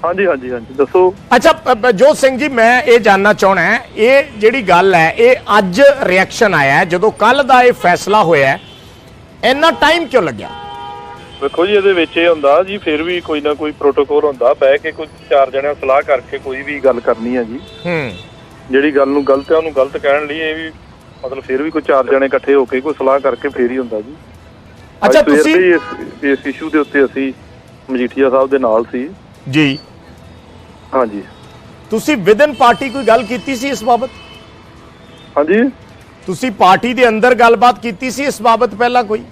ਹਾਂਜੀ ਹਾਂਜੀ ਹਾਂਜੀ। ਦੱਸੋ। ਅੱਛਾ ਜੋਤ ਸਿੰਘ ਜੀ ਮੈਂ ਇਹ ਜਾਨਣਾ ਚਾਹਣਾ ਹੈ ਇਹ ਜਿਹੜੀ ਗੱਲ ਹੈ ਇਹ ਅੱਜ ਰਿਐਕਸ਼ਨ ਆਇਆ ਹੈ ਜਦੋਂ ਕੱਲ ਦਾ ਇਹ ਫੈਸਲਾ ਹੋਇਆ ਇੰਨਾ ਟਾਈਮ ਕਿਉਂ ਲੱਗਿਆ? ਵੇਖੋ ਜੀ ਇਹਦੇ ਵਿੱਚ ਇਹ ਹੁੰਦਾ ਜੀ ਫਿਰ ਵੀ ਕੋਈ ਨਾ ਕੋਈ ਪ੍ਰੋਟੋਕੋਲ ਹੁੰਦਾ ਬਹਿ ਕੇ ਕੋਈ ਚਾਰ ਜਣਿਆਂ ਸਲਾਹ ਕਰਕੇ ਕੋਈ ਵੀ ਗੱਲ ਕਰਨੀ ਹੈ ਜੀ। ਹੂੰ। ਜਿਹੜੀ ਗੱਲ ਨੂੰ ਗਲਤ ਹੈ ਉਹਨੂੰ ਗਲਤ ਕਹਿਣ ਲਈ ਇਹ ਵੀ ਮਤਲਬ ਫਿਰ ਵੀ ਕੋਈ ਚਾਰ ਜਣੇ ਇਕੱਠੇ ਹੋ ਕੇ ਕੋਈ ਸਲਾਹ ਕਰਕੇ ਫੇਰ ਹੀ ਹੁੰਦਾ ਜੀ। ਅੱਛਾ ਅੱਜ ਸਵੇਰ ਤੁਸੀਂ ਦੇ ਇਸ ਇਸ ਇਸ਼ੂ ਦੇ ਉੱਤੇ ਅਸੀਂ ਮਜੀਠੀਆ ਸਾਹਿਬ ਦੇ ਨਾਲ ਸੀ। ਜੀ। ਹਾਂਜੀ। ਤੁਸੀਂ ਵਿਦਨ ਪਾਰਟੀ ਕੋਈ ਗੱਲ ਕੀਤੀ ਸੀ ਇਸ ਬਾਬਤ? ਹਾਂਜੀ। ਤੁਸੀਂ ਪਾਰਟੀ ਦੇ ਅੰਦਰ ਗੱਲਬਾਤ ਕੀਤੀ ਸੀ ਇਸ ਬਾਬਤ ਪਹਿਲਾਂ ਕੋਈ?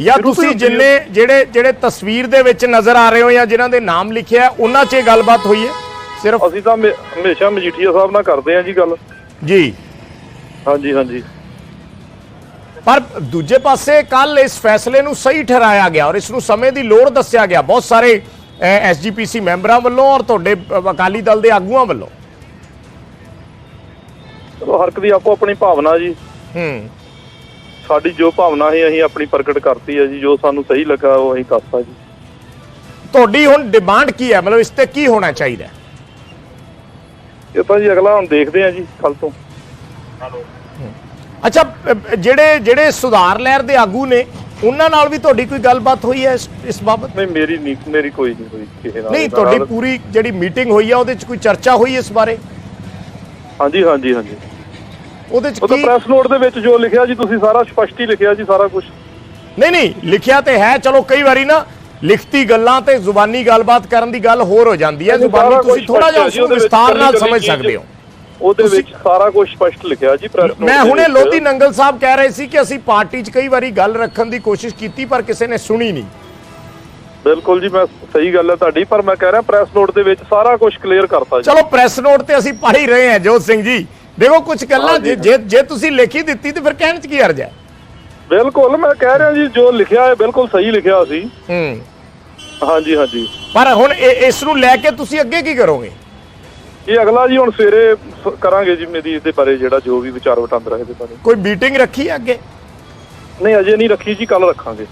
ਜਾਂ ਬਿਲਕੁਲ ਤੁਸੀਂ ਜਿੰਨੇ ਜਿਹੜੇ ਜਿਹੜੇ ਤਸਵੀਰ ਦੇ ਵਿੱਚ ਨਜ਼ਰ ਆ ਰਹੇ ਹੋ ਜਾਂ ਜਿਨ੍ਹਾਂ ਦੇ ਨਾਮ ਲਿਖਿਆ ਉਹਨਾਂ 'ਚ ਇਹ ਗੱਲਬਾਤ ਹੋਈ ਹੈ? ਸਿਰਫ ਅਸੀਂ ਤਾਂ ਹਮੇ- ਹਮੇਸ਼ਾ ਮਜੀਠੀਆ ਸਾਹਿਬ ਨਾਲ ਕਰਦੇ ਹਾਂ ਜੀ ਗੱਲ। ਜੀ। ਹਾਂਜੀ ਹਾਂਜੀ। ਪਰ ਦੂਜੇ ਪਾਸੇ ਕੱਲ ਇਸ ਫੈਸਲੇ ਨੂੰ ਸਹੀ ਠਹਿਰਾਇਆ ਗਿਆ ਔਰ ਇਸ ਨੂੰ ਸਮੇਂ ਦੀ ਲੋੜ ਦੱਸਿਆ ਗਿਆ ਬਹੁਤ ਸਾਰੇ ਐਸਜੀਪੀਸੀ ਮੈਂਬਰਾਂ ਵੱਲੋਂ ਔਰ ਤੁਹਾਡੇ ਅ, ਅਕਾਲੀ ਦਲ ਦੇ ਆਗੂਆਂ ਵੱਲੋਂ। ਚਲੋ ਹਰ ਇੱਕ ਦੀ ਆਪੋ ਆਪਣੀ ਭਾਵਨਾ ਜੀ। ਹੂੰ। ਸਾਡੀ ਜੋ ਭਾਵਨਾ ਹੈ ਅਸੀਂ ਆਪਣੀ ਪ੍ਰਗਟ ਕਰਤੀ ਹੈ ਜੀ। ਜੋ ਸਾਨੂੰ ਸਹੀ ਲੱਗਾ ਉਹ ਅਸੀਂ ਕਰਤਾ ਜੀ। ਤੁਹਾਡੀ ਹੁਣ ਡਿਮਾਂਡ ਕੀ ਹੈ? ਮਤਲਬ ਇਸ ਤੇ ਕੀ ਹੋਣਾ ਚਾਹੀਦਾ? ਹੈ? ਇਹ ਤਾਂ ਜੀ ਅਗਲਾ ਹੁਣ ਦੇਖਦੇ ਹਾਂ ਜੀ ਕੱਲ ਤੋਂ। ਅੱਛਾ ਜਿਹੜੇ ਜਿਹੜੇ ਸੁਧਾਰ ਲਹਿਰ ਦੇ ਆਗੂ ਨੇ ਉਹਨਾਂ ਨਾਲ ਵੀ ਤੁਹਾਡੀ ਕੋਈ ਗੱਲਬਾਤ ਹੋਈ ਹੈ ਇਸ ਇਸ ਬਾਬਤ? ਨਹੀਂ ਮੇਰੀ ਨਹੀਂ ਮੇਰੀ ਕੋਈ ਨਹੀਂ ਹੋਈ ਕਿਸੇ ਨਾਲ। ਨਹੀਂ ਤੁਹਾਡੀ। ਪੂਰੀ ਜਿਹੜੀ ਮੀਟਿੰਗ ਹੋਈ ਹੈ ਉਹਦੇ 'ਚ ਕੋਈ ਚਰਚਾ ਹੋਈ ਇਸ ਬਾਰੇ? ਹਾਂਜੀ ਹਾਂਜੀ ਹਾਂਜੀ। ਉਹਦੇ 'ਚ ਉਹ ਤਾਂ ਕੀ ਪ੍ਰੈਸ ਨੋਟ ਦੇ ਵਿੱਚ ਜੋ ਲਿਖਿਆ ਜੀ ਤੁਸੀਂ ਸਾਰਾ ਸਪਸ਼ਟ ਹੀ ਲਿਖਿਆ ਜੀ ਸਾਰਾ ਕੁਝ ਨਹੀਂ ਨਹੀਂ ਲਿਖਿਆ ਤੇ ਹੈ ਚਲੋ ਕਈ ਵਾਰੀ ਨਾ ਲਿਖਤੀ ਗੱਲਾਂ ਤੇ ਜ਼ੁਬਾਨੀ ਗੱਲਬਾਤ ਕਰਨ ਦੀ ਗੱਲ ਹੋਰ ਹੋ ਜਾਂਦੀ ਹੈ। ਜ਼ੁਬਾਨੀ ਤੁਸੀਂ ਥੋੜਾ ਜਿਹਾ ਉਸ ਨੂੰ ਵਿਸਤਾਰ ਨਾਲ ਸਮਝ ਸਕਦੇ ਹੋ। ਉਹਦੇ ਵਿੱਚ ਸਾਰਾ ਕੁਝ ਸਪਸ਼ਟ ਲਿਖਿਆ ਜੀ ਪ੍ਰੈਸ ਨੋਟ ਮੈਂ ਹੁਣੇ। ਲੋਧੀ ਨੰਗਲ ਸਾਹਿਬ ਕਹਿ ਰਹੇ ਸੀ ਕਿ ਅਸੀਂ ਪਾਰਟੀ 'ਚ ਕਈ ਵਾਰੀ ਗੱਲ ਰੱਖਣ ਦੀ ਕੋਸ਼ਿਸ਼ ਕੀਤੀ ਪਰ ਕਿਸੇ ਨੇ ਸੁਣੀ ਨਹੀਂ। ਬਿਲਕੁਲ ਜੀ ਮੈਂ ਸਹੀ ਗੱਲ ਹੈ ਤੁਹਾਡੀ ਪਰ ਮੈਂ ਕਹਿ ਰਿਹਾ ਪ੍ਰੈਸ ਨੋਟ ਦੇ ਵਿੱਚ ਸਾਰਾ ਕੁਝ ਕਲੀਅਰ ਕਰਤਾ ਜੀ। ਚਲੋ ਪ੍ਰੈਸ ਨੋਟ ਤੇ ਅਸੀਂ ਪੜ੍ਹ ਹੀ ਰਹੇ ਹਾਂ ਜੋਤ ਸਿੰਘ ਜੀ। ਦੇਖੋ ਕੁਝ ਗੱਲਾਂ ਜੇ- ਜੇ ਤੁਸੀਂ ਲਿਖੀ ਦਿੱਤੀ ਤੇ ਫਿਰ ਕਹਿਣ 'ਚ ਕੀ ਹਰਜ ਹੈ? ਬਿਲਕੁਲ ਮੈਂ ਕਹਿ ਰਿਹਾ ਜੀ ਜੋ ਲਿਖਿਆ ਹੈ ਬਿਲਕੁਲ ਸਹੀ ਲਿਖਿਆ ਸੀ। ਹੂੰ। ਹਾਂਜੀ ਹਾਂਜੀ। ਪਰ ਹੁਣ ਇਹ- ਇਸ ਨੂੰ ਲੈ ਕੇ ਤੁਸੀਂ ਅੱਗੇ ਕੀ ਕਰੋਗੇ? ਇਹ ਅਗਲਾ ਜੀ ਹੁਣ ਸਵੇਰੇ ਸ- ਕਰਾਂਗੇ ਜੀ ਮੇਰੀ ਇਹਦੇ ਬਾਰੇ ਜਿਹੜਾ ਜੋ ਵੀ ਵਿਚਾਰ ਵਟਾਂਦਰਾ ਇਹਦੇ ਬਾਰੇ। ਕੋਈ ਮੀਟਿੰਗ ਰੱਖੀ ਹੈ ਅੱਗੇ? ਨਹੀਂ ਅਜੇ ਨਹੀਂ ਰੱਖੀ ਜੀ ਕੱਲ ਰੱਖਾਂਗੇ।